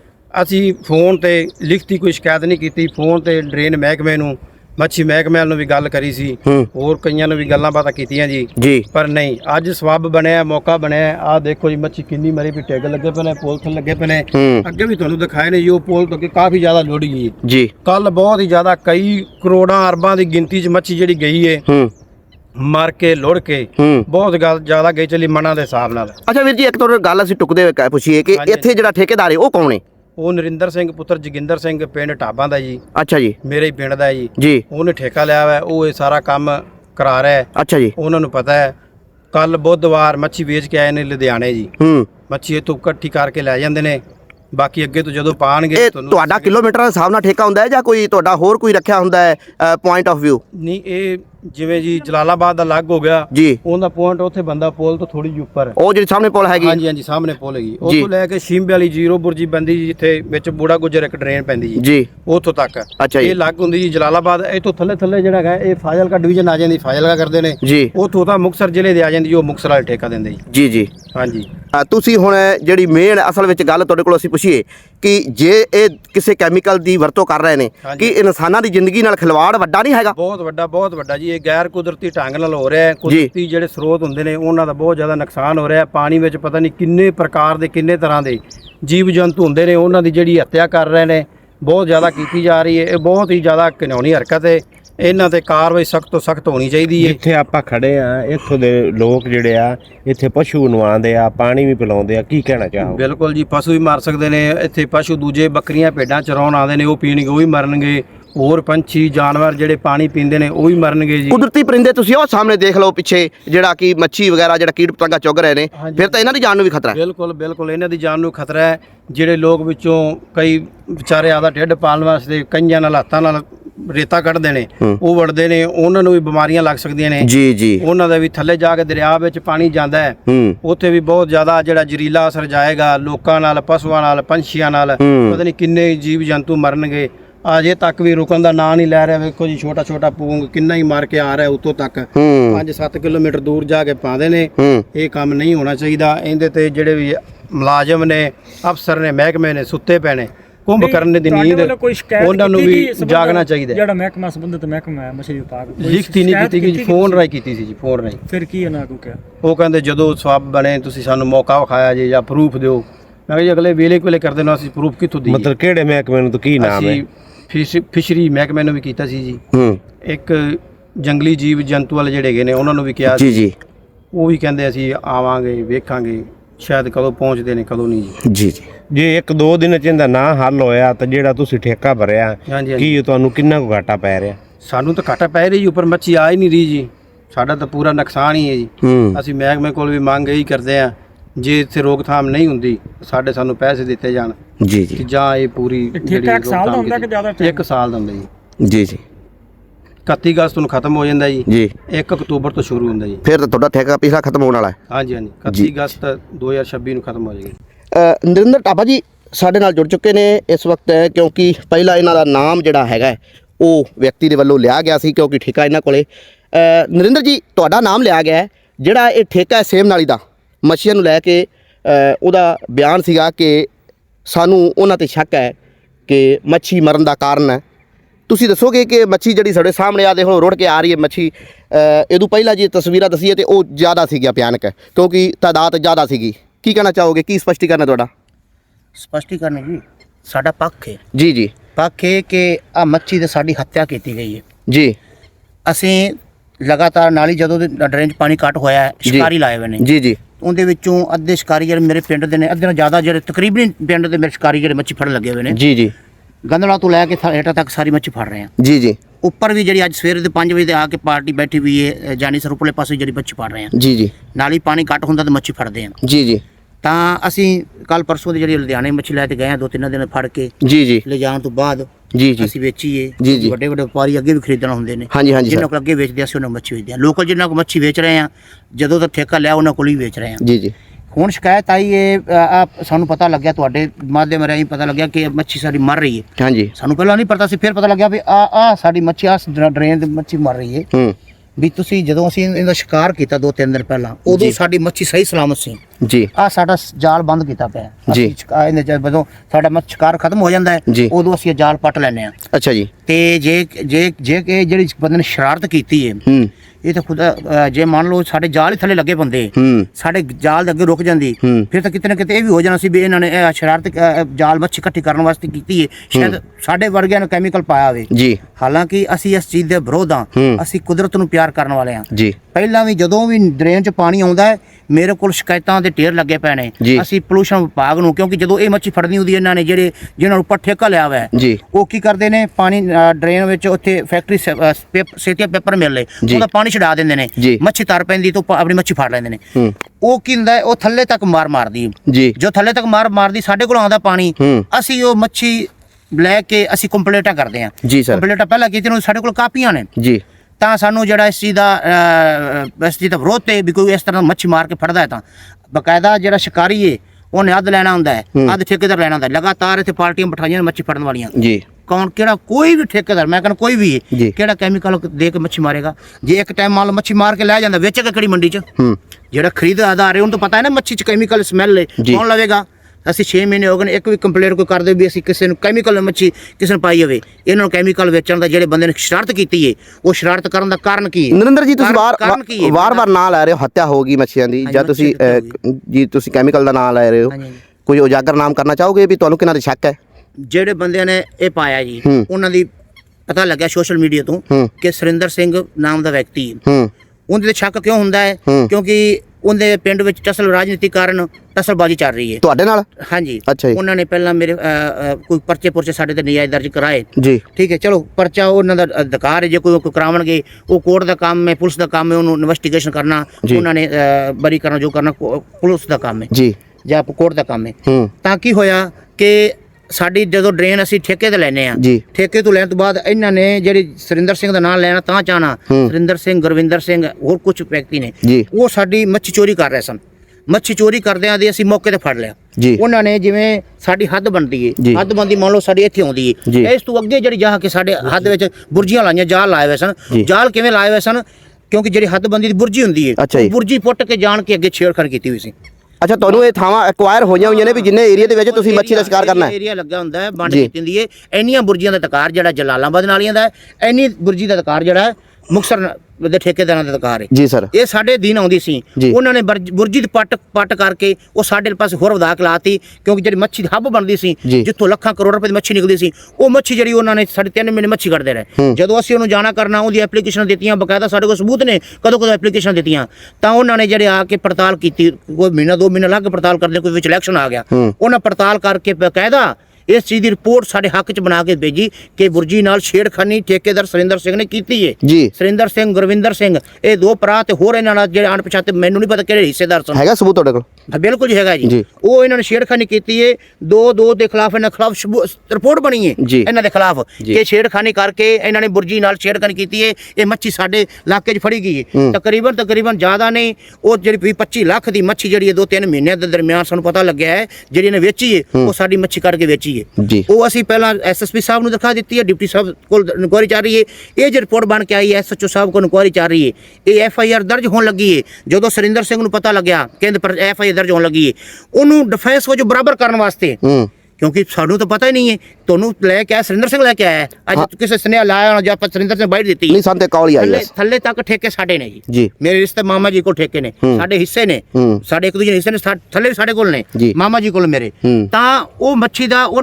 Speaker 5: ਅਸੀਂ ਫੋਨ ਤੇ ਲਿਖਤੀ ਕੋਈ ਸ਼ਿਕਾਇਤ ਨਹੀਂ ਕੀਤੀ। ਫੋਨ ਤੇ ਡਰੇਨ ਮਹਿਕਮੇ ਨੂੰ ਮੱਛੀ ਮਹਿਕਮੇ ਨੂੰ ਵੀ ਗੱਲ ਕਰੀ ਸੀ ਹੋਰ ਕਈਆਂ ਨੂੰ ਵੀ ਗੱਲਾਂ ਬਾਤਾਂ ਕੀਤੀਆਂ ਜੀ।
Speaker 1: ਜੀ।
Speaker 5: ਪਰ ਨਹੀਂ ਅੱਜ ਸਬੱਬ ਬਣਿਆ ਮੌਕਾ ਬਣਿਆ ਆਹ ਦੇਖੋ ਜੀ ਮੱਛੀ ਕਿੰਨੀ ਮਰੀ ਵੀ ਟਿੱਗ ਲੱਗੇ ਪਏ ਨੇ ਪੁਲ ਥੱਲੇ ਲੱਗੇ ਪਏ ਨੇ। ਅੱਗੇ ਵੀ ਤੁਹਾਨੂੰ ਦਿਖਾਏ ਨੇ ਜੀ ਪੁਲ ਤੋਂ ਕਾਫੀ ਜ਼ਿਆਦਾ ਲੋੜ ਗਈ
Speaker 1: ਜੀ।
Speaker 5: ਕੱਲ ਬਹੁਤ ਹੀ ਜ਼ਿਆਦਾ ਕਈ ਕਰੋੜਾਂ ਅਰਬਾਂ ਦੀ ਗਿਣਤੀ 'ਚ ਮੱਛੀ ਜਿਹੜੀ ਗਈ ਏ ਮਰ ਕੇ ਲੁੜ ਕੇ ਬਹੁਤ ਜ਼ਿਆਦਾ ਗਈ ਚਲੀ ਮਨਾਂ ਦੇ ਹਿਸਾਬ ਨਾਲ।
Speaker 1: ਅੱਛਾ ਵੀਰ ਜੀ ਇੱਕ ਤੋਂ ਗੱਲ ਅਸੀਂ ਟੁਕਦੇ ਹੋਏ ਪੁੱਛੀਏ ਕਿ। ਇੱਥੇ ਜਿਹੜਾ ਠੇਕੇਦਾਰ ਹੈ ਉਹ ਕੌਣ ਹੈ
Speaker 5: ਉਹ ਨਰਿੰਦਰ ਸਿੰਘ ਪੁੱਤਰ ਜੋਗਿੰਦਰ ਸਿੰਘ ਪਿੰਡ ਢਾਬਾਂ ਦਾ ਜੀ।
Speaker 1: ਅੱਛਾ ਜੀ।
Speaker 5: ਮੇਰੇ ਹੀ ਪਿੰਡ ਦਾ ਜੀ।
Speaker 1: ਜੀ।
Speaker 5: ਉਹਨੇ ਠੇਕਾ ਲਿਆ ਹੋਇਆ ਉਹ ਇਹ ਸਾਰਾ ਕੰਮ ਕਰਾ ਰਿਹਾ ਹੈ।
Speaker 1: ਅੱਛਾ ਜੀ।
Speaker 5: ਉਹਨਾਂ ਨੂੰ ਪਤਾ ਹੈ ਕੱਲ ਬੁੱਧਵਾਰ ਮੱਛੀ ਵੇਚ ਕੇ ਆਏ ਨੇ ਲੁਧਿਆਣੇ ਜੀ।
Speaker 1: ਹੂੰ।
Speaker 5: ਮੱਛੀ ਇਹ ਤੋਂ ਇਕੱਠੀ ਕਰਕੇ ਲੈ ਜਾਂਦੇ ਨੇ। ਬਾਕੀ ਅੱਗੇ ਤੋਂ ਜਦੋਂ ਪਾਣਗੇ
Speaker 1: ਇਹ ਤੁਹਾਡਾ ਕਿਲੋਮੀਟਰ ਦੇ ਹਿਸਾਬ ਨਾਲ ਠੇਕਾ ਹੁੰਦਾ ਹੈ ਜਾਂ ਕੋਈ ਤੁਹਾਡਾ ਹੋਰ ਕੋਈ ਰੱਖਿਆ ਹੁੰਦਾ ਹੈ ਪੁਆਇੰਟ ਆਫ View?
Speaker 5: ਨਹੀਂ ਇਹ ਜਿਵੇਂ ਜੀ ਜਲਾਲਾਬਾਦ ਦਾ ਲੱਗ ਹੋ ਗਿਆ
Speaker 1: ਜੀ।
Speaker 5: ਉਹਦਾ ਪੁਆਇੰਟ ਉੱਥੇ ਬੰਦਾ ਪੁਲ ਤੋਂ ਥੋੜੀ ਜਿਹੀ ਉੱਪਰ ਹੈ।
Speaker 1: ਉਹ ਜਿਹੜੀ ਸਾਹਮਣੇ ਪੁਲ ਹੈਗੀ।
Speaker 5: ਹਾਂਜੀ ਹਾਂਜੀ ਸਾਹਮਣੇ ਪੁਲ ਹੈਗੀ। ਉੱਥੋਂ ਲੈ ਕੇ ਸ਼ੀਂਬੇ ਵਾਲੀ ਜੀਰੋ ਬੁਰਜੀ ਬੰਦੀ ਜੀ ਜਿੱਥੇ ਵਿੱਚ ਬੂੜਾ ਗੁਜਰ ਇੱਕ ਡਰੇਨ ਪੈਂਦੀ ਜੀ।
Speaker 1: ਜੀ।
Speaker 5: ਉੱਥੋਂ ਤੱਕ।
Speaker 1: ਅੱਛਾ ਜੀ।
Speaker 5: ਇਹ ਲੱਗ ਹੁੰਦੀ ਜੀ ਜਲਾਲਾਬਾਦ। ਇੱਥੋਂ ਥੱਲੇ ਥੱਲੇ ਜਿਹੜਾ ਹੈਗਾ ਇਹ ਫਾਜ਼ਿਲਕਾ ਡਿਵੀਜ਼ਨ ਆ ਜਾਂਦੀ ਫਾਜ਼ਿਲਕਾ ਕਰਦੇ ਨੇ।
Speaker 1: ਜੀ।
Speaker 5: ਉੱਥੋਂ ਤਾਂ ਮੁਕਤਸਰ ਜ਼ਿਲ੍ਹੇ ਦੇ ਆ ਜਾਂਦੀ ਉਹ ਮੁਕਤਸਰ ਵਾਲੇ ਠੇਕਾ ਦਿੰਦੇ ਜੀ।
Speaker 1: ਜੀ ਜੀ।
Speaker 5: ਹਾਂਜੀ।
Speaker 1: ਤੁਸੀਂ ਹੁਣ ਜਿਹੜੀ ਮੇਨ ਅਸਲ ਵਿੱਚ ਗੱਲ ਤੁਹਾਡੇ ਕੋਲ ਅਸੀਂ ਪੁੱਛੀਏ ਕਿ ਜੇ ਇਹ ਕਿਸੇ ਕੈਮੀਕਲ ਦੀ ਵਰਤੋਂ ਕਰ ਰਹੇ ਨੇ। ਕਿ ਇਨਸਾਨਾਂ ਦੀ ਜ਼ਿੰਦਗੀ ਨਾਲ ਖਿਲਵਾੜ ਵੱਡਾ ਨਹੀਂ ਹੈਗਾ?
Speaker 5: ਬਹੁਤ ਵੱਡਾ ਬਹੁਤ ਵੱਡਾ ਜੀ। ਇਹ ਗੈਰ ਕੁਦਰਤੀ ਢੰਗ ਨਾਲ ਹੋ ਰਿਹਾ ਹੈ ਕੁਦਰਤੀ ਜਿਹੜੇ ਸਰੋਤ ਹੁੰਦੇ ਨੇ ਉਹਨਾਂ ਦਾ ਬਹੁਤ ਜ਼ਿਆਦਾ ਨੁਕਸਾਨ ਹੋ ਰਿਹਾ ਹੈ। ਪਾਣੀ ਵਿੱਚ ਪਤਾ ਨਹੀਂ ਕਿੰਨੇ ਪ੍ਰਕਾਰ ਦੇ ਕਿੰਨੇ ਤਰ੍ਹਾਂ ਦੇ ਜੀਵ ਜੰਤੂ ਹੁੰਦੇ ਨੇ ਉਹਨਾਂ ਦੀ ਜਿਹੜੀ ਹੱਤਿਆ ਕਰ ਰਹੇ ਨੇ ਬਹੁਤ ਜ਼ਿਆਦਾ ਕੀਤੀ ਜਾ ਰਹੀ ਹੈ। ਇਹ ਬਹੁਤ ਹੀ ਜ਼ਿਆਦਾ ਘਿਨੌਣੀ ਹਰਕਤ ਹੈ। ਇਹਨਾਂ ਤੇ ਕਾਰਵਾਈ ਸਖਤ ਤੋਂ ਸਖਤ ਹੋਣੀ ਚਾਹੀਦੀ ਹੈ।
Speaker 3: ਜਿੱਥੇ ਆਪਾਂ ਖੜੇ ਆ ਇੱਥੋਂ ਦੇ ਲੋਕ ਜਿਹੜੇ ਆ ਇੱਥੇ ਪਸ਼ੂ ਨਵਾਉਂਦੇ ਆ ਪਾਣੀ ਵੀ ਪਿਲਾਉਂਦੇ ਆ ਕੀ ਕਹਿਣਾ ਚਾਹੋ
Speaker 5: ਬਿਲਕੁਲ ਜੀ ਪਸ਼ੂ ਵੀ ਮਰ ਸਕਦੇ ਨੇ। ਇੱਥੇ ਪਸ਼ੂ ਦੂਜੇ ਬੱਕਰੀਆਂ ਭੇਡਾਂ ਚਰਾਉਣ ਆਉਂਦੇ ਨੇ ਉਹ ਪੀਣਗੇ ਉਹ ਵੀ ਮਰਨਗੇ। ਹੋਰ ਪੰਛੀ ਜਾਨਵਰ ਜਿਹੜੇ ਪਾਣੀ ਪੀਂਦੇ ਨੇ ਉਹ ਵੀ ਮਰਨਗੇ ਜੀ।
Speaker 1: ਕੁਦਰਤੀ ਪਰਿੰਦੇ ਤੁਸੀਂ ਉਹ ਸਾਹਮਣੇ ਦੇਖ ਲਓ ਪਿੱਛੇ ਜਿਹੜਾ ਕਿ ਮੱਛੀ ਵਗੈਰਾ ਜਿਹੜਾ ਕੀਟ ਪਤੰਗਾ ਚੁੱਗ ਰਹੇ ਨੇ।
Speaker 5: ਹਾਂਜੀ।
Speaker 1: ਫਿਰ ਤਾਂ ਇਹਨਾਂ ਦੀ ਜਾਨ ਨੂੰ ਵੀ ਖਤਰਾ ਹੈ।
Speaker 5: ਬਿਲਕੁਲ ਬਿਲਕੁਲ ਇਹਨਾਂ ਦੀ ਜਾਨ ਨੂੰ ਖਤਰਾ ਹੈ। ਜਿਹੜੇ ਲੋਕ ਵਿੱਚੋਂ ਕਈ ਵਿਚਾਰੇ ਆਦਾ ਢਿੱਡ ਪਾਲਣ ਵਾਸਤੇ ਕਈਆਂ ਨਾਲ ਹੱਥਾਂ ਨਾਲ ਰੇਤਾ ਕੱਢਦੇ ਨੇ ਉਹ ਵੜਦੇ ਨੇ ਉਹਨਾਂ ਨੂੰ ਵੀ ਬਿਮਾਰੀਆਂ ਲੱਗ ਸਕਦੀਆਂ ਨੇ।
Speaker 1: ਜੀ ਜੀ।
Speaker 5: ਉਹਨਾਂ ਦਾ ਵੀ ਥੱਲੇ ਜਾ ਕੇ ਦਰਿਆ ਵਿੱਚ ਪਾਣੀ ਜਾਂਦਾ ਹੈ।
Speaker 1: ਹੂੰ।
Speaker 5: ਉੱਥੇ ਵੀ ਬਹੁਤ ਜ਼ਿਆਦਾ ਜਿਹੜਾ ਜ਼ਰੀਲਾ ਅਸਰ ਜਾਏਗਾ ਲੋਕਾਂ ਨਾਲ ਪਸ਼ੂਆਂ ਨਾਲ ਪੰਛੀਆਂ ਨਾਲ। ਪਤਾ ਨਹੀਂ ਕਿੰਨੇ ਜੀਵ ਜੰਤੂ ਮਰਨਗੇ। ਅਜੇ ਤੱਕ ਵੀ ਰੁਕਣ ਦਾ ਨਾਂ ਨਹੀਂ ਲੈ ਰਿਹਾ। ਵੇਖੋ ਜੀ ਛੋਟਾ ਛੋਟਾ ਪੂੰਗ ਕਿੰਨਾ ਹੀ ਮਾਰ ਕੇ ਆ ਰਿਹਾ ਉਤੋਂ ਤੱਕ।
Speaker 1: ਹੂੰ।
Speaker 5: 5-7 ਕਿਲੋਮੀਟਰ ਦੂਰ ਜਾ ਕੇ ਪਾਉਂਦੇ ਨੇ। ਇਹ ਕੰਮ ਨਹੀਂ ਹੋਣਾ ਚਾਹੀਦਾ। ਇਹਦੇ ਤੇ ਜਿਹੜੇ ਵੀ ਮੁਲਾਜ਼ਮ ਨੇ ਅਫਸਰ ਨੇ ਮਹਿਕਮੇ ਨੇ ਸੁੱਤੇ ਪਏ ਨੇ। ਕੁੰਭ ਕਰਨ ਦੀ ਨੀਂਦ ਉਹਨਾਂ ਨੂੰ ਵੀ ਜਾਗਣਾ ਚਾਹੀਦਾ।
Speaker 6: ਜਿਹੜਾ ਮਹਿਕਮਾ ਸੰਬੰਧਿਤ ਮਹਿਕਮਾ ਹੈ ਮਛਲੀ ਵਿਭਾਗ
Speaker 5: ਲਿਖਤੀ ਨਹੀਂ ਕੀਤੀ ਗਈ ਫੋਨ ਰਾਈ ਕੀਤੀ ਸੀ ਜੀ ਫੋਨ ਰਾਈ
Speaker 6: ਫਿਰ ਕੀ ਇਹਨਾਂ ਕੋ ਕਿਹਾ?
Speaker 5: ਉਹ ਕਹਿੰਦੇ ਜਦੋਂ ਸਵਾਬ ਬਣੇ ਤੁਸੀਂ ਸਾਨੂੰ ਮੌਕਾ ਵਿਖਾਇਆ ਜੀ ਜਾਂ ਪ੍ਰੂਫ ਦਿਓ। ਮੈਂ ਕਿਹਾ ਜੀ ਅਗਲੇ ਵੇਲੇ ਕੋਲੇ ਕਰਦੇ ਨੇ ਅਸੀਂ ਪ੍ਰੂਫ ਕਿੱਥੋਂ ਦੀ
Speaker 3: ਮਤਲਬ ਕਿਹੜੇ ਮਹਿਕਮੇ ਨੂੰ ਤਾਂ ਕੀ ਨਾਮ ਹੈ?
Speaker 5: ਅਸੀਂ ਫਿਸ਼ ਫਿਸ਼ਰੀ ਮਹਿਕਮੇ ਨੂੰ ਵੀ ਕੀਤਾ ਸੀ ਜੀ।
Speaker 1: ਹੂੰ।
Speaker 5: ਇੱਕ ਜੰਗਲੀ ਜੀਵ ਜੰਤੂ ਵਾਲੇ ਜਿਹੜੇ ਹੈਗੇ ਨੇ ਉਹਨਾਂ ਨੂੰ ਵੀ ਕਿਹਾ
Speaker 1: ਜੀ ਜੀ।
Speaker 5: ਉਹ ਵੀ ਕਹਿੰਦੇ ਅਸੀਂ ਆਵਾਂਗੇ ਵੇਖਾਂਗੇ ਸ਼ਾਇਦ ਕਦੋਂ ਪਹੁੰਚਦੇ ਨੇ ਕਦੋਂ ਨਹੀਂ ਜੀ।
Speaker 1: ਜੀ ਜੀ।
Speaker 3: ਜੇ ਇੱਕ ਦੋ ਦਿਨ ਚ ਇਹਦਾ ਨਾ ਹੱਲ ਹੋਇਆ ਤਾਂ ਜਿਹੜਾ ਤੁਸੀਂ ਠੇਕਾ ਭਰਿਆ
Speaker 5: ਹਾਂਜੀ ਹਾਂਜੀ।
Speaker 3: ਕੀ ਤੁਹਾਨੂੰ ਕਿੰਨਾ ਕੁ ਘਾਟਾ ਪੈ ਰਿਹਾ?
Speaker 5: ਸਾਨੂੰ ਤਾਂ ਘਾਟਾ ਪੈ ਰਹੀ ਜੀ ਉੱਪਰ ਮੱਛੀ ਆ ਹੀ ਨਹੀਂ ਰਹੀ ਜੀ। ਸਾਡਾ ਤਾਂ ਪੂਰਾ ਨੁਕਸਾਨ ਹੀ ਹੈ ਜੀ।
Speaker 1: ਹੂੰ।
Speaker 5: ਅਸੀਂ ਮਹਿਕਮੇ ਕੋਲ ਵੀ ਮੰਗ ਇਹੀ ਕਰਦੇ ਆ ਜੇ ਇੱਥੇ ਰੋਕਥਾਮ ਨਹੀਂ ਹੁੰਦੀ ਸਾਡੇ ਸਾਨੂੰ ਪੈਸੇ ਦਿੱਤੇ ਜਾਣ
Speaker 1: ਜੀ
Speaker 5: ਕਿ
Speaker 1: ਜੀ
Speaker 5: ਜਾਂ ਇਹ ਪੂਰੀ
Speaker 6: ਠੇਕਾ ਇੱਕ ਸਾਲ ਦਾ ਹੁੰਦਾ ਕਿ। ਜ਼ਿਆਦਾ time?
Speaker 5: ਇੱਕ ਸਾਲ ਦਾ ਹੁੰਦਾ ਜੀ।
Speaker 1: ਜੀ ਜੀ।
Speaker 5: 31 ਅਗਸਤ ਨੂੰ ਖਤਮ ਹੋ ਜਾਂਦਾ ਜੀ।
Speaker 1: ਜੀ।
Speaker 5: 1 ਅਕਤੂਬਰ ਤੋਂ ਸ਼ੁਰੂ ਹੁੰਦਾ ਜੀ।
Speaker 1: ਫਿਰ ਤਾਂ ਤੁਹਾਡਾ ਠੇਕਾ ਪਿਛਲਾ ਖਤਮ ਹੋਣ ਵਾਲਾ ਹੈ।
Speaker 5: ਹਾਂਜੀ ਹਾਂਜੀ। 31
Speaker 1: ਜੀ।
Speaker 5: ਅਗਸਤ 2026 ਨੂੰ ਖਤਮ ਹੋ ਜਾਏਗੀ
Speaker 1: ਅ, ਨਰਿੰਦਰ ਟਾਪਾ ਜੀ ਸਾਡੇ ਨਾਲ ਜੁੜ ਚੁੱਕੇ ਨੇ ਇਸ ਵਕਤ ਕਿਉਂਕਿ ਪਹਿਲਾਂ ਇਹਨਾਂ ਦਾ ਨਾਮ ਜਿਹੜਾ ਹੈਗਾ ਹੈ, ਉਹ ਵਿਅਕਤੀ ਦੇ ਵੱਲੋਂ ਲਿਆ ਗਿਆ ਸੀ ਕਿਉਂਕਿ ਠੇਕਾ ਇਹਨਾਂ ਕੋਲੇ। ਅ, ਨਰਿੰਦਰ ਜੀ ਤੁਹਾਡਾ ਨਾਮ ਲਿਆ ਗਿਆ ਹੈ ਜਿਹੜਾ ਇਹ ਠੇਕਾ ਹੈ ਸੇਮ ਨਾਲੀ ਦਾ। ਮੱਛੀਆਂ ਨੂੰ ਲੈ ਕੇ ਉਹਦਾ ਬਿਆਨ ਸੀਗਾ ਕਿ ਸਾਨੂੰ ਉਹਨਾਂ ਤੇ ਸ਼ੱਕ ਹੈ ਕਿ ਮੱਛੀ ਮਰਨ ਦਾ ਕਾਰਨ ਹੈ। ਤੁਸੀਂ ਦੱਸੋਗੇ ਕਿ ਮੱਛੀ ਜਿਹੜੀ ਸਾਡੇ ਸਾਹਮਣੇ ਆ ਦੇਖੋ ਰੁੜ ਕੇ ਆ ਰਹੀ ਹੈ ਮੱਛੀ ਇਹਦੋਂ ਪਹਿਲਾਂ ਜੀ ਤਸਵੀਰਾਂ ਦਸੀਏ ਤੇ ਉਹ ਜ਼ਿਆਦਾ ਸੀਗੀਆਂ ਭਿਆਨਕ ਕਿਉਂਕਿ ਤਾਦਾਦ ਜ਼ਿਆਦਾ ਸੀਗੀ। ਕੀ ਕਹਿਣਾ ਚਾਹੋਗੇ? ਕੀ ਸਪਸ਼ਟੀਕਰਨ ਹੈ ਤੁਹਾਡਾ?
Speaker 7: ਸਪਸ਼ਟੀਕਰਨ ਜੀ ਸਾਡਾ ਪੱਖ ਹੈ।
Speaker 1: ਜੀ ਜੀ।
Speaker 7: ਪੱਖ ਹੈ ਕਿ ਆ ਮੱਛੀ ਦੀ ਸਾਡੀ ਹੱਤਿਆ ਕੀਤੀ ਗਈ ਹੈ।
Speaker 1: ਜੀ।
Speaker 7: ਅਸੀਂ ਲਗਾਤਾਰ ਨਾਲੀ ਜਦੋਂ ਦੇ ਡਰੇਨ 'ਚ ਪਾਣੀ ਘੱਟ ਹੋਇਆ ਹੈ
Speaker 1: ਜੀ।
Speaker 7: ਸ਼ਿਕਾਰੀ ਲਾਏ ਹੋਏ ਨੇ।
Speaker 1: ਜੀ ਜੀ।
Speaker 7: ਉਹਦੇ ਵਿੱਚੋਂ ਅੱਧੇ ਸ਼ਿਕਾਰੀ ਜਿਹੜੇ ਮੇਰੇ ਪਿੰਡ ਦੇ ਨੇ ਅੱਧੇ ਨਾਲੋਂ ਜ਼ਿਆਦਾ ਜਿਹੜੇ ਤਕਰੀਬਨ ਪਿੰਡ ਦੇ ਮੇਰੇ ਸ਼ਿਕਾਰੀ ਜਿਹੜੇ ਮੱਛੀ ਫੜਨ ਲੱਗੇ ਹੋਏ ਨੇ।
Speaker 1: ਜੀ ਜੀ।
Speaker 7: ਗੰਦਲਾ ਤੋਂ ਲੈ ਕੇ ਥਾ- ਹੇਠਾਂ ਤੱਕ ਸਾਰੀ ਮੱਛੀ ਫੜ ਰਹੇ ਆ।
Speaker 1: ਜੀ ਜੀ।
Speaker 7: ਉੱਪਰ ਵੀ ਜਿਹੜੀ ਅੱਜ ਸਵੇਰੇ ਦੇ 5 ਵਜੇ ਦੇ ਆ ਕੇ ਪਾਰਟੀ ਬੈਠੀ ਹੋਈ ਹੈ ਅ, ਜਾਨੀ ਸਰ ਉੱਪਰਲੇ ਪਾਸੇ ਜਿਹੜੀ ਮੱਛੀ ਫੜ ਰਹੇ ਆ।
Speaker 1: ਜੀ ਜੀ।
Speaker 7: ਨਾਲੀ ਪਾਣੀ ਘੱਟ ਹੁੰਦਾ ਤਾਂ ਮੱਛੀ ਫੜਦੇ ਆ।
Speaker 1: ਜੀ ਜੀ।
Speaker 7: ਤਾਂ ਅਸੀਂ ਕੱਲ ਪਰਸੋਂ ਦੀ ਜਿਹੜੀ ਲੁਧਿਆਣੇ ਮੱਛੀ ਲੈ ਕੇ ਗਏ ਆ ਦੋ ਤਿੰਨ ਦਿਨ ਫੜ ਕੇ
Speaker 1: ਜੀ ਜੀ।
Speaker 7: ਲੈ ਜਾਣ ਤੋਂ ਬਾਅਦ
Speaker 1: ਜੀ ਜੀ।
Speaker 7: ਅਸੀਂ ਵੇਚੀਏ
Speaker 1: ਜੀ, ਜੀ।
Speaker 7: ਵੱਡੇ ਵੱਡੇ ਵਪਾਰੀ ਅੱਗੇ ਵੀ ਖਰੀਦਣ ਹੁੰਦੇ ਨੇ।
Speaker 1: ਹਾਂਜੀ ਹਾਂਜੀ
Speaker 7: ਜਿਨ੍ਹਾਂ ਕੋਲ ਅੱਗੇ ਵੇਚਦੇ ਅਸੀਂ ਉਹਨਾਂ ਨੂੰ ਮੱਛੀ ਵੇਚਦੇ ਆ। ਲੋਕਲ ਜਿਨ੍ਹਾਂ ਕੋਲ ਮੱਛੀ ਵੇਚ ਰਹੇ ਆ ਜਦੋਂ ਤੱਕ ਠੇਕਾ ਲਿਆ ਉਹਨਾਂ ਕੋਲ ਹੀ ਵੇਚ ਰਹੇ ਆ।
Speaker 1: ਜੀ ਜੀ।
Speaker 7: ਹੁਣ ਸ਼ਿਕਾਇਤ ਆਈ ਹੈ ਆ ਸਾਨੂੰ ਪਤਾ ਲੱਗਿਆ ਤੁਹਾਡੇ ਮਾਧਿਅਮ ਰਾਹੀਂ ਪਤਾ ਲੱਗਿਆ ਕਿ ਮੱਛੀ ਸਾਡੀ ਮਰ ਰਹੀ ਹੈ।
Speaker 1: ਹਾਂਜੀ।
Speaker 7: ਸਾਨੂੰ ਪਹਿਲਾਂ ਨਹੀਂ ਪਤਾ ਸੀ ਫਿਰ ਪਤਾ ਲੱਗਿਆ ਵੀ ਆ ਆ ਸਾਡੀ ਮੱਛੀ ਆ ਡਰੇਨ ਦੀ ਮੱਛੀ ਮਰ ਰਹੀ ਹੈ।
Speaker 1: ਹੂੰ।
Speaker 7: ਵੀ ਤੁਸੀਂ ਜਦੋਂ ਅਸੀਂ ਇਹਦਾ ਸ਼ਿਕਾਰ ਕੀਤਾ ਦੋ ਤਿੰਨ ਦਿਨ ਪਹਿਲਾਂ ਉਦੋਂ ਸਾਡੀ ਮੱਛੀ ਸਹੀ ਸਲਾਮਤ ਸੀ।
Speaker 1: ਜੀ।
Speaker 7: ਆ ਸਾਡਾ ਜਾਲ ਬੰਦ ਕੀਤਾ ਪਿਆ
Speaker 1: ਜੀ।
Speaker 7: ਅਸੀਂ ਸ਼ਿਕਾ- ਇਹਨੇ ਜਦ- ਸਾਡਾ ਮੱਛ ਸ਼ਿਕਾਰ ਖਤਮ ਹੋ ਜਾਂਦਾ ਹੈ। ਉਦੋਂ ਅਸੀਂ ਇਹ ਜਾਲ ਪੱਟ ਲੈਂਦੇ ਆ
Speaker 1: ਅੱਛਾ ਜੀ।
Speaker 7: ਤੇ ਜੇ ਜੇ ਜੇ ਕਿ ਜਿਹੜੀ ਬੰਦੇ ਨੇ ਸ਼ਰਾਰਤ ਕੀਤੀ ਹੈ
Speaker 1: ਹੂੰ।
Speaker 7: ਇਹ ਤਾਂ ਖੁਦਾ ਜੇ ਮੰਨ ਲਓ ਸਾਡੇ ਜਾਲ ਹੀ ਥੱਲੇ ਲੱਗੇ ਬੰਦੇ
Speaker 1: ਹੂੰ।
Speaker 7: ਸਾਡੇ ਜਾਲ ਦੇ ਅੱਗੇ ਰੁਕ ਜਾਂਦੀ
Speaker 1: ਹੂੰ।
Speaker 7: ਫਿਰ ਤਾਂ ਕਿਤੇ ਨਾ ਕਿਤੇ ਇਹ ਵੀ ਹੋ ਜਾਣਾ ਸੀ ਵੀ ਇਹਨਾਂ ਨੇ ਇਹ ਸ਼ਰਾਰਤ ਜਾਲ ਮੱਛੀ ਇਕੱਠੀ ਕਰਨ ਵਾਸਤੇ ਕੀਤੀ ਹੈ। ਸ਼ਾਇਦ ਸਾਡੇ ਵਰਗਿਆਂ ਨੇ ਕੈਮੀਕਲ ਪਾਇਆ ਹੋਵੇ।
Speaker 1: ਜੀ।
Speaker 7: ਹਾਲਾਂਕਿ ਅਸੀਂ ਇਸ ਚੀਜ਼ ਦੇ ਵਿਰੋਧ ਹਾਂ।
Speaker 1: ਹੂੰ।
Speaker 7: ਅਸੀਂ ਕੁਦਰਤ ਨੂੰ ਪਿਆਰ ਕਰਨ ਵਾਲੇ ਹਾਂ।
Speaker 1: ਜੀ।
Speaker 7: ਪਹਿਲਾਂ ਵੀ ਜਦੋਂ ਵੀ ਡਰੇਨ 'ਚ ਪਾਣੀ ਆਉਂਦਾ ਹੈ ਮੇਰੇ ਕੋਲ ਸ਼ਿਕਾਇਤਾਂ ਦੇ ਢੇਰ ਲੱਗੇ ਪਏ ਨੇ। ਅਸੀਂ ਪੋਲੂਸ਼ਨ ਵਿਭਾਗ ਨੂੰ ਕਿਉਂਕਿ ਜਦੋਂ ਇਹ ਮੱਛੀ ਫੜਨੀ ਹੁੰਦੀ ਹੈ ਇਹਨਾਂ ਨੇ ਜਿਹੜੇ ਜਿਹਨਾਂ ਨੂੰ ਉੱਪਰ ਠੇਕਾ ਲਿਆ ਹੋਇਆ। ਉਹ ਕੀ ਕਰਦੇ ਨੇ ਪਾਣੀ ਡਰੇਨ ਵਿੱਚ ਉੱਥੇ ਫੈਕਟਰੀ ਸੇਤੀਆ ਪੇਪਰ ਮਿਲ
Speaker 1: ਜੀ।
Speaker 7: ਉਹਦਾ ਪਾਣੀ ਛਡਾ ਦਿੰਦੇ ਨੇ। ਮੱਛੀ ਤਰ ਪੈਂਦੀ ਤਾਂ ਆਪਣੀ ਮੱਛੀ ਫੜ ਲੈਂਦੇ ਨੇ। ਉਹ ਕੀ ਹੁੰਦਾ ਉਹ ਥੱਲੇ ਤੱਕ ਮਾਰ ਮਾਰਦੀ।
Speaker 1: ਜੀ
Speaker 7: ਥੱਲੇ ਤੱਕ ਮਾਰ ਮਾਰਦੀ ਸਾਡੇ ਕੋਲ ਆਉਂਦਾ ਪਾਣੀ। ਅਸੀਂ ਉਹ ਮੱਛੀ ਲੈ ਕੇ ਅਸੀਂ ਕੰਪਲੀਟਾਂ ਕਰਦੇ ਹਾਂ। ਕੰਪਲੀਟਾਂ ਪਹਿਲਾਂ ਕੀਤੀ ਨੂੰ ਸਾਡੇ ਕੋਲ ਕਾਪੀਆਂ ਨੇ
Speaker 1: ਜੀ
Speaker 7: ਤਾਂ ਸਾਨੂੰ ਜਿਹੜਾ ਇਸ ਚੀਜ਼ ਦਾ ਇਸ ਚੀਜ਼ ਦਾ ਵਿਰੋਧ ਤੇ ਵੀ ਕੋਈ ਇਸ ਤਰ੍ਹਾਂ ਮੱਛੀ ਮਾਰ ਕੇ ਫੜਦਾ ਹੈ ਤਾਂ। ਬਕਾਇਦਾ ਜਿਹੜਾ ਸ਼ਿਕਾਰੀ ਏ ਉਹਨੇ ਅੱਧ ਲੈਣਾ ਹੁੰਦਾ ਹੈ ਅੱਧ ਠੇਕੇਦਾਰ ਲੈਣਾ ਹੁੰਦਾ। ਲਗਾਤਾਰ ਇੱਥੇ ਪਾਰਟੀਆਂ ਬਿਠਾਈਆਂ ਮੱਛੀ ਫੜਨ ਵਾਲੀਆਂ।
Speaker 1: ਜੀ।
Speaker 7: ਕੌਣ ਕਿਹੜਾ ਕੋਈ ਵੀ ਠੇਕੇਦਾਰ ਮੈਂ ਕਹਿੰਦਾ ਕੋਈ ਵੀ ਕਿਹੜਾ ਕੈਮੀਕਲ ਦੇ ਕੇ ਮੱਛੀ ਮਾਰੇਗਾ। ਜੇ ਇੱਕ ਟਾਈਮ ਮੰਨ ਲਓ ਮੱਛੀ ਮਾਰ ਕੇ ਲੈ ਜਾਂਦਾ ਵੇਚ ਕੇ ਕਿਹੜੀ ਮੰਡੀ 'ਚ?
Speaker 1: ਹੂੰ।
Speaker 7: ਜਿਹੜਾ ਖਰੀਦਦਾਰ ਹੈ ਉਹਨੂੰ ਤਾਂ ਪਤਾ ਹੈ ਨਾ ਮੱਛੀ 'ਚ ਕੈਮੀਕਲ ਸਮੈਲ ਹੈ। ਕੌਣ ਲਵੇਗਾ? ਅਸੀਂ 6 ਮਹੀਨੇ ਹੋ ਗਏ ਨੇ ਇੱਕ ਵੀ ਕੰਪਲੇਂਟ ਕੋਈ ਕਰਦੇ ਵੀ ਅਸੀਂ ਕਿਸੇ ਨੂੰ ਕੈਮੀਕਲ ਮੱਛੀ ਕਿਸੇ ਨੂੰ ਪਾਈ ਹੋਵੇ ਇਹਨਾਂ ਨੂੰ ਕੈਮੀਕਲ ਵੇਚਣ ਦਾ ਜਿਹੜੇ ਬੰਦੇ ਨੇ ਸ਼ਰਾਰਤ ਕੀਤੀ ਹੈ ਉਹ ਸ਼ਰਾਰਤ ਕਰਨ ਦਾ ਕਾਰਨ ਕੀ ਹੈ
Speaker 1: ਨਰਿੰਦਰ ਜੀ ਤੁਸੀਂ ਵਾਰ
Speaker 7: ਕਾਰਨ ਕੀ ਹੈ
Speaker 1: ਵਾਰ ਵਾਰ ਨਾਂ ਲੈ ਰਹੇ ਹੋ ਹੱਤਿਆ ਹੋ ਗਈ ਮੱਛੀਆਂ ਦੀ ਜਾਂ ਤੁਸੀਂ
Speaker 7: ਦੀ
Speaker 1: ਜੀ ਤੁਸੀਂ ਕੈਮੀਕਲ ਦਾ ਨਾਂ ਲੈ ਰਹੇ ਹੋ। ਕੋਈ ਉਜਾਗਰ ਨਾਮ ਕਰਨਾ ਚਾਹੋਗੇ ਵੀ ਤੁਹਾਨੂੰ ਕਿਹਨਾਂ ਤੇ ਸ਼ੱਕ ਹੈ
Speaker 7: ਜਿਹੜੇ ਬੰਦਿਆਂ ਨੇ ਇਹ ਪਾਇਆ ਜੀ। ਉਹਨਾਂ ਦੀ ਪਤਾ ਲੱਗਿਆ ਸੋਸ਼ਲ ਮੀਡੀਆ ਤੋਂ। ਕਿ ਸੁਰਿੰਦਰ ਸਿੰਘ ਨਾਮ ਦਾ ਵਿਅਕਤੀ ਉਹਦੇ ਤੇ ਸ਼ੱਕ ਕਿਉਂ ਹੁੰਦਾ ਹੂੰ। ਕਿਉਂਕਿ ਉਹਦੇ ਪਿੰਡ ਵਿੱਚ ਟਸਲ ਰਾਜਨੀਤੀ ਕਾਰਨ ਟਸਲਬਾਜ਼ੀ ਚੱਲ ਰਹੀ ਹੈ।
Speaker 1: ਤੁਹਾਡੇ ਨਾਲ?
Speaker 7: ਹਾਂਜੀ।
Speaker 1: ਅੱਛਾ ਜੀ।
Speaker 7: ਉਹਨਾਂ ਨੇ ਪਹਿਲਾਂ ਮੇਰੇ ਅ, ਅ, ਕੋਈ ਪਰਚੇ ਪੁਰਚੇ ਸਾਡੇ ਤੇ ਨਜਾਇਜ਼ ਦਰਜ ਕਰਾਏ।
Speaker 1: ਜੀ।
Speaker 7: ਠੀਕ ਹੈ ਚਲੋ ਪਰਚਾ ਉਹਨਾਂ ਦਾ ਅਧਿਕਾਰ ਹੈ ਜੇ ਕੋਈ ਕੋਈ ਕਰਾਉਣਗੇ ਉਹ ਕੋਰਟ ਦਾ ਕੰਮ ਹੈ ਪੁਲਿਸ ਦਾ ਕੰਮ ਹੈ ਉਹਨੂੰ ਇਨਵੈਸਟੀਗੇਸ਼ਨ ਕਰਨਾ
Speaker 1: ਜੀ।
Speaker 7: ਉਹਨਾਂ ਨੇ ਅ, ਬਰੀ ਕਰਨਾ ਜੋ ਕਰਨਾ ਕੋ- ਪੁਲਿਸ ਦਾ ਕੰਮ ਹੈ।
Speaker 1: ਜੀ।
Speaker 7: ਜਾਂ ਕੋਰਟ ਦਾ ਕੰਮ ਹੈ।
Speaker 1: ਹੂੰ।
Speaker 7: ਤਾਂ ਕੀ ਹੋਇਆ ਕਿ ਸਾਡੀ ਜਦੋਂ ਡਰੇਨ ਅਸੀਂ ਠੇਕੇ ਤੇ ਲੈਨੇ ਆ
Speaker 1: ਜੀ।
Speaker 7: ਠੇਕੇ ਤੋਂ ਲੈਣ ਤੋਂ ਬਾਅਦ ਇਹਨਾਂ ਨੇ ਜਿਹੜੀ ਸੁਰਿੰਦਰ ਸਿੰਘ ਦਾ ਨਾਮ ਲੈਣਾ ਤਾਂ ਚਾਹਣਾ। ਸੁਰਿੰਦਰ ਸਿੰਘ ਗੁਰਵਿੰਦਰ ਸਿੰਘ ਹੋਰ ਕੁਝ ਵਿਅਕਤੀ ਨੇ
Speaker 1: ਜੀ।
Speaker 7: ਉਹ ਸਾਡੀ ਮੱਛੀ ਚੋਰੀ ਕਰ ਰਹੇ ਸਨ ਮੱਛੀ ਚੋਰੀ ਕਰਦਿਆਂ ਦੀ ਅਸੀਂ ਮੌਕੇ ਤੇ ਫੜ ਲਿਆ
Speaker 1: ਜੀ।
Speaker 7: ਉਹਨਾਂ ਨੇ ਜਿਵੇਂ ਸਾਡੀ ਹੱਦ ਬਣਦੀ
Speaker 1: ਜੀ।
Speaker 7: ਏ ਹੱਦ ਬੰਦੀ ਮੰਨ ਲਓ ਸਾਡੀ ਇੱਥੇ ਆਉਂਦੀ
Speaker 1: ਜੀ।
Speaker 7: ਏ ਇਸ ਤੋਂ ਅੱਗੇ ਜਿਹੜੀ ਜਾ ਕੇ ਸਾਡੇ ਹੱਦ ਵਿੱਚ ਬੁਰਜੀਆਂ ਲਾਈਆਂ ਜਾਲ ਲਾਏ ਹੋਏ ਸਨ
Speaker 1: ਜੀ।
Speaker 7: ਜਾਲ ਕਿਵੇਂ ਲਾਏ ਹੋਏ ਸਨ ਕਿਉਂਕਿ ਜਿਹੜੀ ਹੱਦ ਬੰਦੀ ਦੀ ਬੁਰਜੀ ਹੁੰਦੀ ਏ
Speaker 1: ਅੱਛਾ ਜੀ।
Speaker 7: ਉਹ ਬੁਰਜੀ ਪੁੱਟ ਕੇ ਜਾਣ ਕੇ ਅੱਗੇ ਛੇੜਖਾੜ ਕੀਤੀ ਹੋਈ ਸੀ
Speaker 1: ਅੱਛਾ ਤੁਹਾਨੂੰ ਇਹ ਥਾਵਾਂ ਐਕਵਾਇਰ ਹੋਈਆਂ ਹੋਈਆਂ ਨੇ ਵੀ ਜਿੰਨੇ ਏਰੀਆ ਦੇ ਵਿੱਚ ਤੁਸੀਂ ਮੱਛੀ ਦਾ ਸ਼ਿਕਾਰ ਕਰਨਾ ਹੈ
Speaker 7: ਏਰੀਆ ਲੱਗਾ ਹੁੰਦਾ ਹੈ ਵੰਡ। ਕੀਤੀ ਹੁੰਦੀ ਹੈ ਇੰਨੀਆਂ ਬੁਰਜੀਆਂ ਦਾ ਅਧਿਕਾਰ ਜਿਹੜਾ ਜਲਾਲਾਬਾਦ ਨਾਲੀਆਂ ਦਾ ਹੈ ਇੰਨੀ ਬੁਰਜੀ ਦਾ ਅਧਿਕਾਰ ਜਿਹੜਾ ਹੈ ਮੁਕਸਰ ਦੇ ਠੇਕੇਦਾਰਾਂ ਦਾ ਅਧਿਕਾਰ ਹੈ।
Speaker 1: ਜੀ ਸਰ।
Speaker 7: ਇਹ ਸਾਡੇ ਦੀਨ ਆਉਂਦੀ ਸੀ।
Speaker 1: ਜੀ।
Speaker 7: ਉਹਨਾਂ ਨੇ ਬਰਜ- ਬੁਰਜੀ ਦੀ ਪੱਟ ਪੱਟ ਕਰਕੇ ਉਹ ਸਾਡੇ ਪਾਸੇ ਹੋਰ ਵਧਾ ਕੇ ਲਾਤੀ ਕਿਉਂਕਿ ਜਿਹੜੀ ਮੱਛੀ ਦੀ ਹੱਬ ਬਣਦੀ ਸੀ
Speaker 1: ਜੀ।
Speaker 7: ਜਿੱਥੋਂ ਲੱਖਾਂ ਕਰੋੜ ਰੁਪਏ ਦੀ ਮੱਛੀ ਨਿਕਲਦੀ ਸੀ ਉਹ ਮੱਛੀ ਜਿਹੜੀ ਉਹਨਾਂ ਨੇ ਸਾਡੇ ਤਿੰਨ ਮਹੀਨੇ ਮੱਛੀ ਕੱਢਦੇ ਰਹੇ। ਜਦੋਂ ਅਸੀਂ ਉਹਨੂੰ ਜਾਣਾ ਕਰਨਾ ਉਹਦੀ ਐਪਲੀਕੇਸ਼ਨ ਦਿੱਤੀਆਂ ਬਕਾਇਦਾ ਸਾਡੇ ਕੋਲ ਸਬੂਤ ਨੇ ਕਦੋਂ ਕਦੋਂ ਐਪਲੀਕੇਸ਼ਨ ਦਿੱਤੀਆਂ। ਤਾਂ ਉਹਨਾਂ ਨੇ ਜਿਹੜੇ ਆ ਕੇ ਪੜਤਾਲ ਕੀਤੀ ਕੋਈ ਮਹੀਨਾ ਦੋ ਮਹੀਨਾ ਲੱਗ ਪੜਤਾਲ ਕਰਦੇ ਕੋਈ ਵਿੱਚ ਇਲੈਕਸ਼ਨ ਆ ਗਿਆ। ਉਹਨਾਂ ਪੜਤਾਲ ਕਰਕੇ ਬਕਾਇਦਾ ਇਸ ਚੀਜ਼ ਦੀ ਰਿਪੋਰਟ ਸਾਡੇ ਹੱਕ 'ਚ ਬਣਾ ਕੇ ਭੇਜੀ ਕਿ ਬੁਰਜੀ ਨਾਲ ਛੇੜਖਾਨੀ ਠੇਕੇਦਾਰ ਸੁਰਿੰਦਰ ਸਿੰਘ ਨੇ ਕੀਤੀ ਏ।
Speaker 1: ਜੀ।
Speaker 7: ਸੁਰਿੰਦਰ ਸਿੰਘ ਗੁਰਵਿੰਦਰ ਸਿੰਘ ਇਹ ਦੋ ਭਰਾ ਤੇ ਹੋਰ ਇਹਨਾਂ ਨਾਲ ਜਿਹੜੇ ਅਣਪਛਾਤੇ ਮੈਨੂੰ ਨਹੀਂ ਪਤਾ ਕਿਹੜੇ ਹਿੱਸੇਦਾਰ ਸਨ।
Speaker 1: ਹੈਗਾ ਸਬੂਤ ਤੁਹਾਡੇ ਕੋਲ?
Speaker 7: ਹਾਂ, ਬਿਲਕੁਲ ਹੈਗਾ
Speaker 1: ਜੀ।
Speaker 7: ਉਹ ਇਹਨਾਂ ਨੇ ਛੇੜਖਾਨੀ ਕੀਤੀ ਏ। ਦੋ ਦੋ ਦੇ ਖਿਲਾਫ ਇਹਨਾਂ ਖਿਲਾਫ ਰਿਪੋਰਟ ਬਣੀ ਏ
Speaker 1: ਜੀ।
Speaker 7: ਇਹਨਾਂ ਦੇ ਖਿਲਾਫ। ਕਿ ਛੇੜਖਾਨੀ ਕਰਕੇ ਇਹਨਾਂ ਨੇ ਬੁਰਜੀ ਨਾਲ ਛੇੜਖਾਨੀ ਕੀਤੀ ਏ। ਇਹ ਮੱਛੀ ਸਾਡੇ ਇਲਾਕੇ 'ਚ ਫੜੀ ਗਈ ਏ। ਤਕਰੀਬਨ ਤਕਰੀਬਨ ਜ਼ਿਆਦਾ ਨਹੀਂ ਉਹ ਜਿਹੜੀ ਵੀ 25 ਲੱਖ ਦੀ ਮੱਛੀ ਜਿਹੜੀ ਇਹ ਦੋ ਤਿੰਨ ਮਹੀਨਿਆਂ ਦੇ ਦਰਮਿਆਨ ਸਾਨੂੰ ਪਤਾ ਲੱਗਿਆ ਹੈ ਜਿਹੜੀ ਇਹਨੇ ਵੇਚੀ ਏ ਉਹ ਸਾਡੀ ਮੱਛੀ ਕੱਢ ਕੇ ਵੇਚੀ
Speaker 1: ਜੀ।
Speaker 7: ਉਹ ਅਸੀਂ ਪਹਿਲਾਂ ਐਸਐਸਪੀ ਸਾਹਿਬ ਨੂੰ ਦਿਖਾ ਦਿੱਤੀ ਹੈ ਡਿਪਟੀ ਸਾਹਿਬ ਕੋਲ ਇਨਕੁਆਇਰੀ ਚੱਲ ਰਹੀ ਹੈ। ਇਹ ਜੋ ਰਿਪੋਰਟ ਬਣ ਕੇ ਆਈ ਹੈ ਐਸਐਚਓ ਸਾਹਿਬ ਕੋਲ ਇਨਕੁਆਇਰੀ ਚੱਲ ਰਹੀ ਹੈ। ਇਹ ਐਫਆਈਆਰ ਦਰਜ ਹੋਣ ਲੱਗੀ ਹੈ। ਜਦੋਂ ਸੁਰਿੰਦਰ ਸਿੰਘ ਨੂੰ ਪਤਾ ਲੱਗਿਆ ਕਹਿੰਦੇ ਪਰ ਐਫਆਈਆਰ ਦਰਜ ਹੋਣ ਲੱਗੀ ਹੈ। ਉਹਨੂੰ ਡਿਫੈਂਸ ਵਜੋਂ ਬਰਾਬਰ ਕਰਨ ਵਾਸਤੇ
Speaker 1: ਹੂੰ।
Speaker 7: ਕਿਉਂਕਿ ਸਾਨੂੰ ਤਾਂ ਪਤਾ ਹੀ ਨਹੀਂ ਹੈ ਤੁਹਾਨੂੰ ਲੈ ਕੇ ਆਇਆ ਸੁਰਿੰਦਰ ਸਿੰਘ ਲੈ ਕੇ ਆਇਆ ਹੈ। ਅੱਜ ਕਿਸੇ ਸੁਨੇਹਾ ਲਾਇਆ ਹੋਣਾ ਜਾਂ ਆਪਾਂ ਸੁਰਿੰਦਰ ਸਿੰਘ ਬਾਈਟ ਦਿੱਤੀ
Speaker 1: ਨਹੀਂ ਸਾਨੂੰ ਤੇ ਕਾਲ ਹੀ ਆਈ
Speaker 7: ਥੱਲੇ
Speaker 1: ਹੈ
Speaker 7: ਥੱਲੇ ਤੱਕ ਠੇਕੇ ਸਾਡੇ ਨੇ ਜੀ
Speaker 1: ਜੀ।
Speaker 7: ਮੇਰੇ ਰਿਸ਼ਤੇ ਮਾਮਾ ਜੀ ਕੋਲ ਠੇਕੇ ਨੇ ਸਾਡੇ ਹਿੱਸੇ ਨੇ
Speaker 1: ਹੂੰ।
Speaker 7: ਸਾਡੇ ਇੱਕ ਦੂਜੇ ਦੇ ਹਿੱਸੇ ਨੇ ਸਾ- ਥੱਲੇ ਵੀ ਸਾਡੇ ਕੋਲ ਨੇ
Speaker 1: ਜੀ।
Speaker 7: ਮਾਮਾ ਜੀ ਕੋਲ ਮੇਰੇ
Speaker 1: ਹੂੰ।
Speaker 7: ਤਾਂ ਉਹ ਮੱਛੀ ਦਾ ਉਹ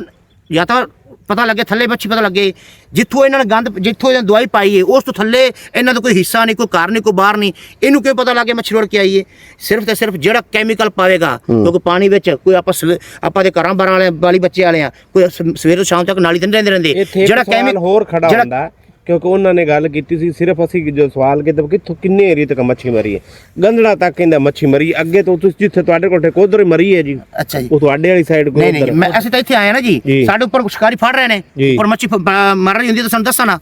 Speaker 7: ਜਾਂ ਤਾਂ ਪਤਾ ਲੱਗੇ ਥੱਲੇ ਮੱਛੀ ਪਤਾ ਲੱਗੇ। ਜਿੱਥੋਂ ਇਹਨਾਂ ਨੇ ਗੰਦ ਜਿੱਥੋਂ ਇਹਨਾਂ ਦਵਾਈ ਪਾਈ ਹੈ ਉਸ ਤੋਂ ਥੱਲੇ ਇਹਨਾਂ ਦਾ ਕੋਈ ਹਿੱਸਾ ਨਹੀਂ ਕੋਈ ਘਰ ਨਹੀਂ ਕੋਈ ਬਾਹਰ ਨਹੀਂ। ਇਹਨੂੰ ਕਿਉਂ ਪਤਾ ਲੱਗੇ ਮੱਛੀ ਰੋੜ ਕੇ ਆਈ ਹੈ ਸਿਰਫ ਤੇ ਸਿਰਫ ਜਿਹੜਾ ਕੈਮੀਕਲ ਪਾਵੇਗਾ ਕਿਉਂਕਿ ਪਾਣੀ ਵਿੱਚ ਕੋਈ ਆਪਾਂ ਆਪਾਂ ਦੇ ਘਰਾਂ ਬਾਰਾਂ ਵਾਲੇ ਵਾਲੀ ਬੱਚੇ ਵਾਲੇ ਆ ਕੋਈ ਸਵੇਰ ਤੋਂ ਸ਼ਾਮ ਤੱਕ ਨਾਲੀ ਤੇ ਰਹਿੰਦੇ ਰਹਿੰਦੇ।
Speaker 3: ਜਿਹੜਾ
Speaker 7: chemi-
Speaker 3: ਹੋਰ ਖੜਾ ਹੁੰਦਾ। ਕਿਉਂਕਿ ਉਹਨਾਂ ਨੇ ਗੱਲ ਕੀਤੀ ਸੀ ਸਿਰਫ ਅਸੀਂ ਜੋ ਸਵਾਲ ਕੀਤਾ ਕਿੱਥੋਂ ਕਿੰਨੇ ਏਰੀਏ ਤੱਕ ਮੱਛੀ ਮਰੀ ਹੈ। ਗੰਧੜਾ ਤੱਕ ਕਹਿੰਦਾ ਮੱਛੀ ਮਰੀ ਅੱਗੇ ਤੋਂ ਤੁਸੀਂ ਜਿੱਥੇ ਤੁਹਾਡੇ ਕੋਲ ਠੇਕੋ ਉਧਰ ਹੀ ਮਰੀ ਹੈ ਜੀ।
Speaker 7: ਅੱਛਾ ਜੀ।
Speaker 3: ਉਹ ਤੁਹਾਡੇ ਵਾਲੀ ਸਾਈਡ ਕੋਲ
Speaker 7: ਨਹੀਂ ਨਹੀਂ ਮੈਂ ਅਸੀਂ ਤਾਂ ਇੱਥੇ ਆਏ ਨਾ ਜੀ। ਸਾਡੇ ਉੱਪਰ ਸ਼ਿਕਾਰੀ ਫੜ ਰਹੇ ਨੇ।
Speaker 3: ਜੀ।
Speaker 7: ਉੱਪਰ ਮੱਛੀ ਮਰ ਰਹੀ ਹੁੰਦੀ ਤਾਂ ਸਾਨੂੰ ਦੱਸਣਾ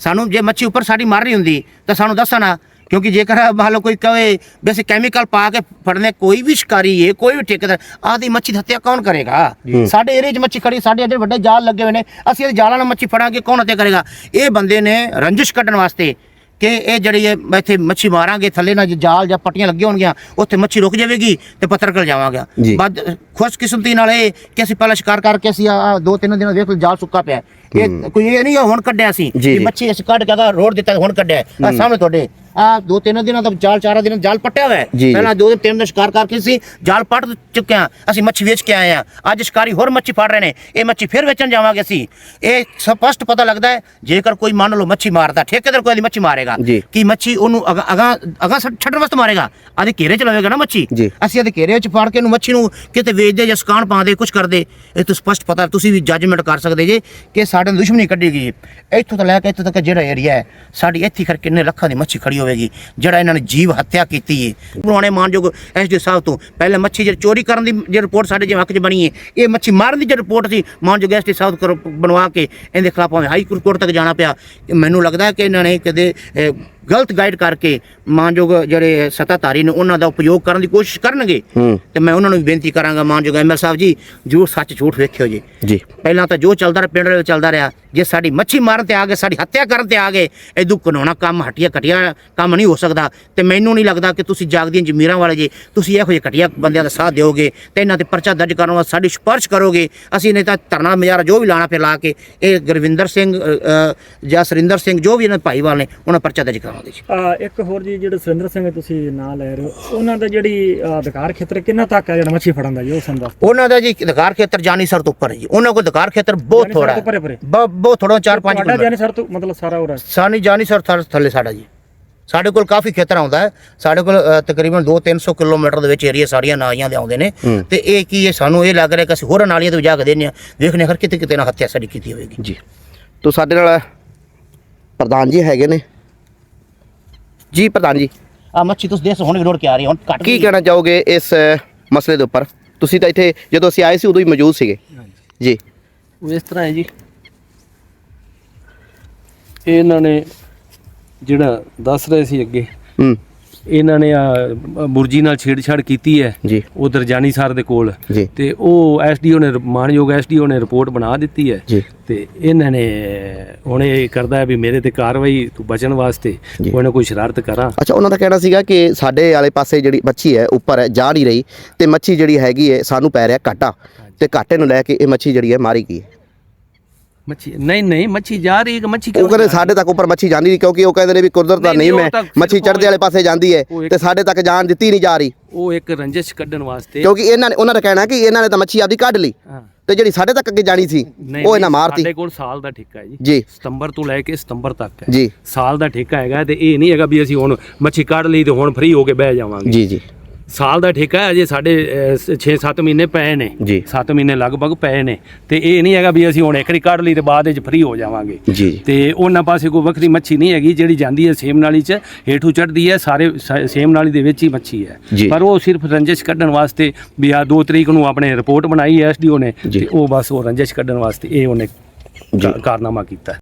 Speaker 7: ਸਾਨੂੰ ਜੇ ਮੱਛੀ ਉੱਪਰ ਸਾਡੀ ਮਰ ਰਹੀ ਹੁੰਦੀ ਤਾਂ ਸਾਨੂੰ ਦੱਸਣਾ ਕਿਉਂਕਿ ਜੇਕਰ ਮੰਨ ਲਓ ਕੋਈ ਕਹੇ ਵੀ ਅਸੀਂ ਕੈਮੀਕਲ ਪਾ ਕੇ ਫੜਨੇ ਕੋਈ ਵੀ ਸ਼ਿਕਾਰੀ ਹੈ ਕੋਈ ਵੀ ਠੇਕੇਦਾਰ ਆਦੀ ਮੱਛੀ ਦੀ ਹੱਤਿਆ ਕੌਣ ਕਰੇਗਾ? ਸਾਡੇ ਏਰੀਏ 'ਚ ਮੱਛੀ ਖੜੀ ਸਾਡੇ ਐਡੇ ਵੱਡੇ ਜਾਲ ਲੱਗੇ ਹੋਏ ਨੇ ਅਸੀਂ ਇਹ ਜਾਲਾਂ ਨਾਲ ਮੱਛੀ ਫੜਾਂਗੇ ਕੌਣ ਹੱਤਿਆ ਕਰੇਗਾ? ਇਹ ਬੰਦੇ ਨੇ ਰੰਜਿਸ਼ ਕੱਢਣ ਵਾਸਤੇ ਕਿ ਇਹ ਜਿਹੜੀ ਇਹ ਇੱਥੇ ਮੱਛੀ ਮਾਰਾਂਗੇ ਥੱਲੇ ਨਾਲ ਜਾਲ ਜਾਂ ਪੱਟੀਆਂ ਲੱਗੀਆਂ ਹੋਣਗੀਆਂ ਉੱਥੇ ਮੱਛੀ ਰੁਕ ਜਾਵੇਗੀ ਤੇ ਪੱਤਰ ਕਰ ਜਾਵਾਂਗਾ।
Speaker 1: ਜੀ।
Speaker 7: ਬਾਅਦ ਖੁਸ਼ਕਿਸਮਤੀ ਨਾਲ ਇਹ ਕਿ ਅਸੀਂ ਪਹਿਲਾਂ ਸ਼ਿਕਾਰ ਕਰਕੇ ਅਸੀਂ ਆ ਦੋ ਤਿੰਨ ਦਿਨ ਲਓ ਜਾਲ ਸੁੱਕਾ ਪਿਆ। ਇਹ ਕੋਈ ਇਹ ਨਹੀਂ ਹੁਣ ਕੱਢਿਆ ਸੀ। ਮੱਛੀ ਅਸੀਂ ਕੱਢ ਕੇ ਰੋਡ ਦਿੱਤਾ ਹੁਣ ਕੱਢਿਆ। ਆ ਸਾਹਮਣੇ ਤੁਹਾਡੇ ਆ ਦੋ ਤਿੰਨ ਦਿਨਾਂ ਦਾ ਜਾਲ ਚਾਰਾਂ ਦਿਨਾਂ ਦਾ ਜਾਲ ਪੱਟਿਆ ਹੋਇਆ ਹੈ। ਪਹਿਲਾਂ ਦੋ ਤਿੰਨ ਦਿਨ ਸ਼ਿਕਾਰ ਕਰਕੇ ਸੀ ਜਾਲ ਪੱਟ ਚੁੱਕੇ ਹਾਂ। ਅਸੀਂ ਮੱਛੀ ਵੇਚ ਕੇ ਆਏ ਹਾਂ। ਅੱਜ ਸ਼ਿਕਾਰੀ ਹੋਰ ਮੱਛੀ ਫੜ ਰਹੇ ਨੇ। ਇਹ ਮੱਛੀ ਫਿਰ ਵੇਚਣ ਜਾਵਾਂਗੇ ਅਸੀਂ। ਇਹ ਸਪਸ਼ਟ ਪਤਾ ਲੱਗਦਾ ਹੈ ਜੇਕਰ ਕੋਈ ਮੰਨ ਲਓ ਮੱਛੀ ਮਾਰਦਾ ਠੇਕੇਦਾਰ ਕੋਈ ਦੀ ਮੱਛੀ ਮਾਰੇਗਾ। ਕੀ ਮੱਛੀ ਉਹਨੂੰ ਅਗਾ ਅਗਾ ਛੱਡਣ ਵਾਸਤੇ ਮਾਰੇਗਾ। ਆਦੇ ਘੇਰੇ ਚ ਲਵੇਗਾ ਨਾ ਮੱਛੀ। ਅਸੀਂ ਆਦੇ ਘੇਰੇ ਚ ਫੜ ਕੇ ਇਹਨੂੰ ਮੱਛੀ ਨੂੰ ਕਿਤੇ ਵੇਚਦੇ ਜਾਂ ਸਕਾਨ ਪਾਉਂਦੇ ਕੁਝ ਕਰਦੇ ਇਹ ਤੋਂ ਸਪਸ਼ਟ ਪਤਾ ਤੁਸੀਂ ਵੀ ਜੱਜਮੈਂਟ ਕਰ ਸਕਦੇ ਜੇ ਕਿ ਸਾਡੇ ਦੁਸ਼ਮਣੀ ਕੱਢੀ ਗਈ। ਇੱਥੋਂ ਤੋਂ ਲੈ ਕੇ ਇੱਥੋਂ ਤੱਕ ਜਿਹੜਾ ਏਰੀਆ ਹੈ ਸਾਡੀ ਇੱਥੇ ਖਰ ਕਿੰਨੇ ਲੱਖਾਂ ਦੀ ਮੱਛੀ ਖੜੀ ਹੋਵੇਗੀ, ਜਿਹੜਾ ਇਹਨਾਂ ਨੇ ਜੀਵ ਹੱਤਿਆ ਕੀਤੀ ਹੈ ਪੁਰਾਣੇ ਮਾਨਯੋਗ ਐਸਡੀ ਸਾਹਿਬ ਤੋਂ। ਪਹਿਲੇ ਮੱਛੀ ਜਿਹੜੀ ਚੋਰੀ ਕਰਨ ਦੀ ਜੇ ਰਿਪੋਰਟ ਸਾਡੇ ਜਿਵੇਂ ਹੱਕ 'ਚ ਬਣੀ ਹੈ ਇਹ ਮੱਛੀ ਮਾਰਨ ਦੀ ਜੇ ਰਿਪੋਰਟ ਸੀ, ਮਾਨਯੋਗ ਐਸਡੀ ਸਾਹਿਬ ਤੋਂ ਕਰੋ- ਬਣਵਾ ਕੇ ਇਹਦੇ ਖਿਲਾਫ ਭਾਵੇਂ ਹਾਈ ਕੋਰਟ ਤੱਕ ਜਾਣਾ ਪਿਆ। ਮੈਨੂੰ ਲੱਗਦਾ ਕਿ ਇਹਨਾਂ ਨੇ ਕਦੇ ਗਲਤ ਗਾਈਡ ਕਰਕੇ ਮਾਨਯੋਗ ਜਿਹੜੇ ਸੱਤਾਧਾਰੀ ਨੇ ਉਹਨਾਂ ਦਾ ਉਪਯੋਗ ਕਰਨ ਦੀ ਕੋਸ਼ਿਸ਼ ਕਰਨਗੇ। ਤੇ ਮੈਂ ਉਹਨਾਂ ਨੂੰ ਵੀ ਬੇਨਤੀ ਕਰਾਂਗਾ ਮਾਨਯੋਗ ਐਮਐਲ ਸਾਹਿਬ ਜੀ ਜੋ ਸੱਚ ਝੂਠ ਵੇਖਿਓ ਜੀ।
Speaker 1: ਜੀ।
Speaker 7: ਪਹਿਲਾਂ ਤਾਂ ਜੋ ਚੱਲਦਾ ਰਿਹਾ ਪਿੰਡ ਵਿੱਚ ਚੱਲਦਾ ਰਿਹਾ ਜੇ ਸਾਡੀ ਮੱਛੀ ਮਾਰਨ ਤੇ ਆ ਗਏ ਸਾਡੀ ਹੱਤਿਆ ਕਰਨ ਤੇ ਆ ਗਏ ਇਦੋਂ ਕਾਨੂੰਨਾ ਕੰਮ ਹਟਿਆ ਘਟਿਆ ਕੰਮ ਨਹੀਂ ਹੋ ਸਕਦਾ। ਤੇ ਮੈਨੂੰ ਨਹੀਂ ਲੱਗਦਾ ਕਿ ਤੁਸੀਂ ਜਾਗਦੀਆਂ ਜ਼ਮੀਰਾਂ ਵਾਲੇ ਜੀ ਤੁਸੀਂ ਇਹੋ ਜਿਹੇ ਘਟਿਆ ਬੰਦਿਆਂ ਦਾ ਸਾਥ ਦਿਓਗੇ ਤੇ ਇਹਨਾਂ ਤੇ ਪਰਚਾ ਦਰਜ ਕਰਨ ਵਾਸਤੇ ਸਾਡੀ ਸਿਫਾਰਿਸ਼ ਕਰੋਗੇ। ਅਸੀਂ ਨਹੀਂ ਤਾਂ ਧਰਨਾ ਮਜ਼ਾਰਾ ਜੋ ਵੀ ਲਾਣਾ ਫਿਰ ਲਾ ਕੇ ਇਹ ਗੁਰਵਿੰਦਰ ਸਿੰਘ ਜਾਂ ਸੁਰਿੰਦਰ ਸਿੰਘ ਜੋ ਵੀ ਇਹਨਾਂ ਭਾਈਵਾਲ ਨੇ ਉਹਨਾਂ ਪਰਚਾ ਦਰਜ ਕਰਾਵਾਂਗੇ ਜੀ
Speaker 6: ਆ ਇੱਕ ਹੋਰ ਜੀ ਜਿਹੜੇ ਸੁਰਿੰਦਰ ਸਿੰਘ ਤੁਸੀਂ ਨਾਂ ਲੈ ਰਹੇ ਹੋ ਉਹਨਾਂ ਦਾ ਜਿਹੜੀ ਅਧਿਕਾਰ ਖੇਤਰ ਕਿੰਨਾ ਤੱਕ ਹੈ? ਜਿਹੜਾ ਮੱਛੀ ਫੜਨ ਦਾ ਜੀ ਉਹ ਸੰਦਾ
Speaker 7: ਉਹਨਾਂ ਦਾ ਜੀ ਅਧਿਕਾਰ ਖੇਤਰ ਜਾਨੀ ਸਰ ਤੋਂ ਉੱਪਰ ਹੈ ਜੀ। ਉਹਨਾਂ ਕੋਲ ਅਧਿਕਾਰ ਖੇਤਰ ਬਹੁਤ ਥੋੜਾ। ਹੈ। ਬਹੁਤ ਥੋੜਾ 4-5
Speaker 6: ਤੁਹਾਡਾ ਜਾਨੀ ਸਰ ਤੋਂ ਮਤਲਬ ਸਾਰਾ ਉਹ
Speaker 7: ਸਾਨੀ ਜਾਨੀ ਸਰ ਥੱਲੇ ਸਾਡਾ ਜੀ। ਸਾਡੇ ਕੋਲ ਕਾਫੀ ਖੇਤਰ ਆਉਂਦਾ ਹੈ। ਸਾਡੇ ਕੋਲ ਤਕਰੀਬਨ 2-300 ਕਿਲੋਮੀਟਰ ਦੇ ਵਿੱਚ ਏਰੀਆ ਸਾਰੀਆਂ ਨਾਲੀਆਂ ਦੇ ਆਉਂਦੇ ਨੇ। ਤੇ ਇਹ ਕੀ ਹੈ? ਸਾਨੂੰ ਇਹ ਲੱਗ ਰਿਹਾ ਕਿ ਅਸੀਂ ਹੋਰ ਨਾਲੀਆਂ ਤੋਂ ਜਾ ਕੇ ਦੇਨੇ ਆ ਵੇਖਨੇ ਹਰ ਕਿਤੇ ਕਿਤੇ ਨਾ ਹੱਤਿਆ ਸਾਡੀ ਕੀਤੀ ਹੋਵੇਗੀ।
Speaker 1: ਜੀ। ਤੋ ਸਾਡੇ ਨਾਲ ਪ੍ਰਧਾਨ ਜੀ ਹੈਗੇ ਨੇ। ਜੀ ਪ੍ਰਧਾਨ ਜੀ।
Speaker 7: ਆ ਮੱਛੀ ਤੁਸੀਂ ਦੇਖ ਹੁਣ ਰੋੜ ਕੇ ਆ ਰਹੀ ਹੈ, ਹੁਣ ਘੱਟ
Speaker 1: ਕੀ। ਕਹਿਣਾ ਚਾਹੋਗੇ ਇਸ ਮਸਲੇ ਦੇ ਉੱਪਰ? ਤੁਸੀਂ ਤਾਂ ਇੱਥੇ ਜਦੋਂ ਅਸੀਂ ਆਏ ਸੀ ਉਦੋਂ ਹੀ ਮੌਜੂਦ ਸੀਗੇ। ਜੀ।
Speaker 8: ਉਹ ਇਸ ਤਰ੍ਹਾਂ ਹੈ ਜੀ। ਇਹਨਾਂ ਨੇ ਜਿਹੜਾ ਦੱਸ ਰਹੇ ਸੀ ਅੱਗੇ
Speaker 1: ਹੂੰ।
Speaker 8: ਇਹਨਾਂ ਨੇ ਆ ਬੁਰਜੀ ਨਾਲ ਛੇੜਛਾੜ ਕੀਤੀ ਹੈ
Speaker 1: ਜੀ।
Speaker 8: ਉਧਰ ਜਾਨੀ ਸਰ ਦੇ ਕੋਲ।
Speaker 1: ਜੀ।
Speaker 8: ਤੇ ਉਹ ਐਸਡੀਓ ਨੇ ਮਾਨਯੋਗ ਐਸਡੀਓ ਨੇ ਰਿਪੋਰਟ ਬਣਾ ਦਿੱਤੀ ਹੈ।
Speaker 1: ਜੀ।
Speaker 8: ਤੇ ਇਹਨਾਂ ਨੇ ਹੁਣ ਇਹ ਕਰਦਾ ਹੈ ਵੀ ਮੇਰੇ ਤੇ ਕਾਰਵਾਈ ਤੂੰ ਬਚਣ ਵਾਸਤੇ। ਕੋਈ ਨਾ ਕੋਈ ਸ਼ਰਾਰਤ ਕਰਾਂ।
Speaker 1: ਅੱਛਾ ਉਹਨਾਂ ਦਾ ਕਹਿਣਾ ਸੀਗਾ ਕਿ ਸਾਡੇ ਵਾਲੇ ਪਾਸੇ ਜਿਹੜੀ ਮੱਛੀ ਹੈ ਉੱਪਰ ਹੈ ਜਾ ਨਹੀਂ ਰਹੀ ਤੇ ਮੱਛੀ ਜਿਹੜੀ ਹੈਗੀ ਹੈ ਸਾਨੂੰ ਪੈ ਰਿਹਾ ਘਾਟਾ ਤੇ ਘਾਟੇ ਨੂੰ ਲੈ ਕੇ ਇਹ ਮੱਛੀ ਜਿਹੜੀ ਹੈ ਮਾਰੀ ਗਈ ਹੈ।
Speaker 8: ਮੱਛੀ ਨਹੀਂ ਨਹੀਂ ਮੱਛੀ ਜਾ ਰਹੀ ਹੈ ਕਿ ਮੱਛੀ
Speaker 1: ਉਹ ਕਹਿੰਦੇ? ਸਾਡੇ ਤੱਕ ਉੱਪਰ ਮੱਛੀ ਜਾਂਦੀ ਨਹੀਂ ਕਿਉਂਕਿ ਉਹ ਕਹਿੰਦੇ ਨੇ ਵੀ ਕੁਦਰਤ ਦਾ
Speaker 8: ਨਹੀਂ,
Speaker 1: ਮੈਂ ਮੱਛੀ ਚੜ੍ਹਦੇ ਵਾਲੇ ਪਾਸੇ ਜਾਂਦੀ ਹੈ ਤੇ ਸਾਡੇ ਤੱਕ ਜਾਣ ਦਿੱਤੀ ਨਹੀਂ ਜਾ ਰਹੀ।
Speaker 8: ਉਹ ਇੱਕ ਰੰਜਿਸ਼ ਕੱਢਣ ਵਾਸਤੇ
Speaker 1: ਕਿਉਂਕਿ ਇਹਨਾਂ ਨੇ ਉਹਨਾਂ ਦਾ ਕਹਿਣਾ ਕਿ ਇਹਨਾਂ ਨੇ ਤਾਂ ਮੱਛੀ ਆਪਦੀ ਕੱਢ ਲਈ ਤੇ ਜਿਹੜੀ ਸਾਡੇ ਤੱਕ ਅੱਗੇ ਜਾਣੀ ਸੀ ਉਹ ਇਹਨਾਂ ਮਾਰਤੀ।
Speaker 8: ਸਾਡੇ ਕੋਲ ਸਾਲ ਦਾ ਠੇਕਾ ਹੈ ਜੀ।
Speaker 1: ਜੀ।
Speaker 8: ਸਤੰਬਰ ਤੋਂ ਲੈ ਕੇ ਸਤੰਬਰ ਤੱਕ ਹੈ।
Speaker 1: ਜੀ।
Speaker 8: ਸਾਲ ਦਾ ਠੇਕਾ ਹੈਗਾ ਤੇ ਇਹ ਨਹੀਂ ਹੈਗਾ ਵੀ ਅਸੀਂ ਹੁਣ ਮੱਛੀ ਕੱਢ ਲਈ ਤੇ ਹੁਣ ਫ੍ਰੀ ਹੋ ਕੇ ਬਹਿ ਜਾਵਾਂਗੇ।
Speaker 1: ਜੀ ਜੀ।
Speaker 8: ਸਾਲ ਦਾ ਠੇਕਾ ਹੈ ਜੇ ਸਾਡੇ 6-7 ਮਹੀਨੇ ਪਏ ਨੇ
Speaker 1: ਜੀ।
Speaker 8: 7 ਮਹੀਨੇ ਲਗਭਗ ਪਏ ਨੇ ਤੇ ਇਹ ਨਹੀਂ ਹੈਗਾ ਵੀ ਅਸੀਂ ਹੁਣ ਇੱਕ ਕੱਢ ਲਈ ਤੇ ਬਾਅਦ ਵਿੱਚ ਫ੍ਰੀ ਹੋ ਜਾਵਾਂਗੇ
Speaker 1: ਜੀ
Speaker 8: ਤੇ ਉਹਨਾਂ ਪਾਸੇ ਕੋਈ ਵੱਖਰੀ ਮੱਛੀ ਨਹੀਂ ਹੈਗੀ ਜਿਹੜੀ ਜਾਂਦੀ ਹੈ ਸੇਮ ਨਾਲੀ 'ਚ ਹੇਠੋਂ ਚੜਦੀ ਹੈ ਸਾਰੇ ਸੇਮ ਨਾਲੀ ਦੇ ਵਿੱਚ ਹੀ ਮੱਛੀ ਹੈ। ਪਰ ਉਹ ਸਿਰਫ ਰੰਜਿਸ਼ ਕੱਢਣ ਵਾਸਤੇ ਵੀ ਆ 2 ਤਰੀਕ ਨੂੰ ਆਪਣੇ ਰਿਪੋਰਟ ਬਣਾਈ ਹੈ ਐਸਡੀਓ ਨੇ। ਤੇ ਉਹ ਬਸ ਉਹ ਰੰਜਿਸ਼ ਕੱਢਣ ਵਾਸਤੇ ਇਹ ਉਹਨੇ। ਕਾਰਨਾਮਾ ਕੀਤਾ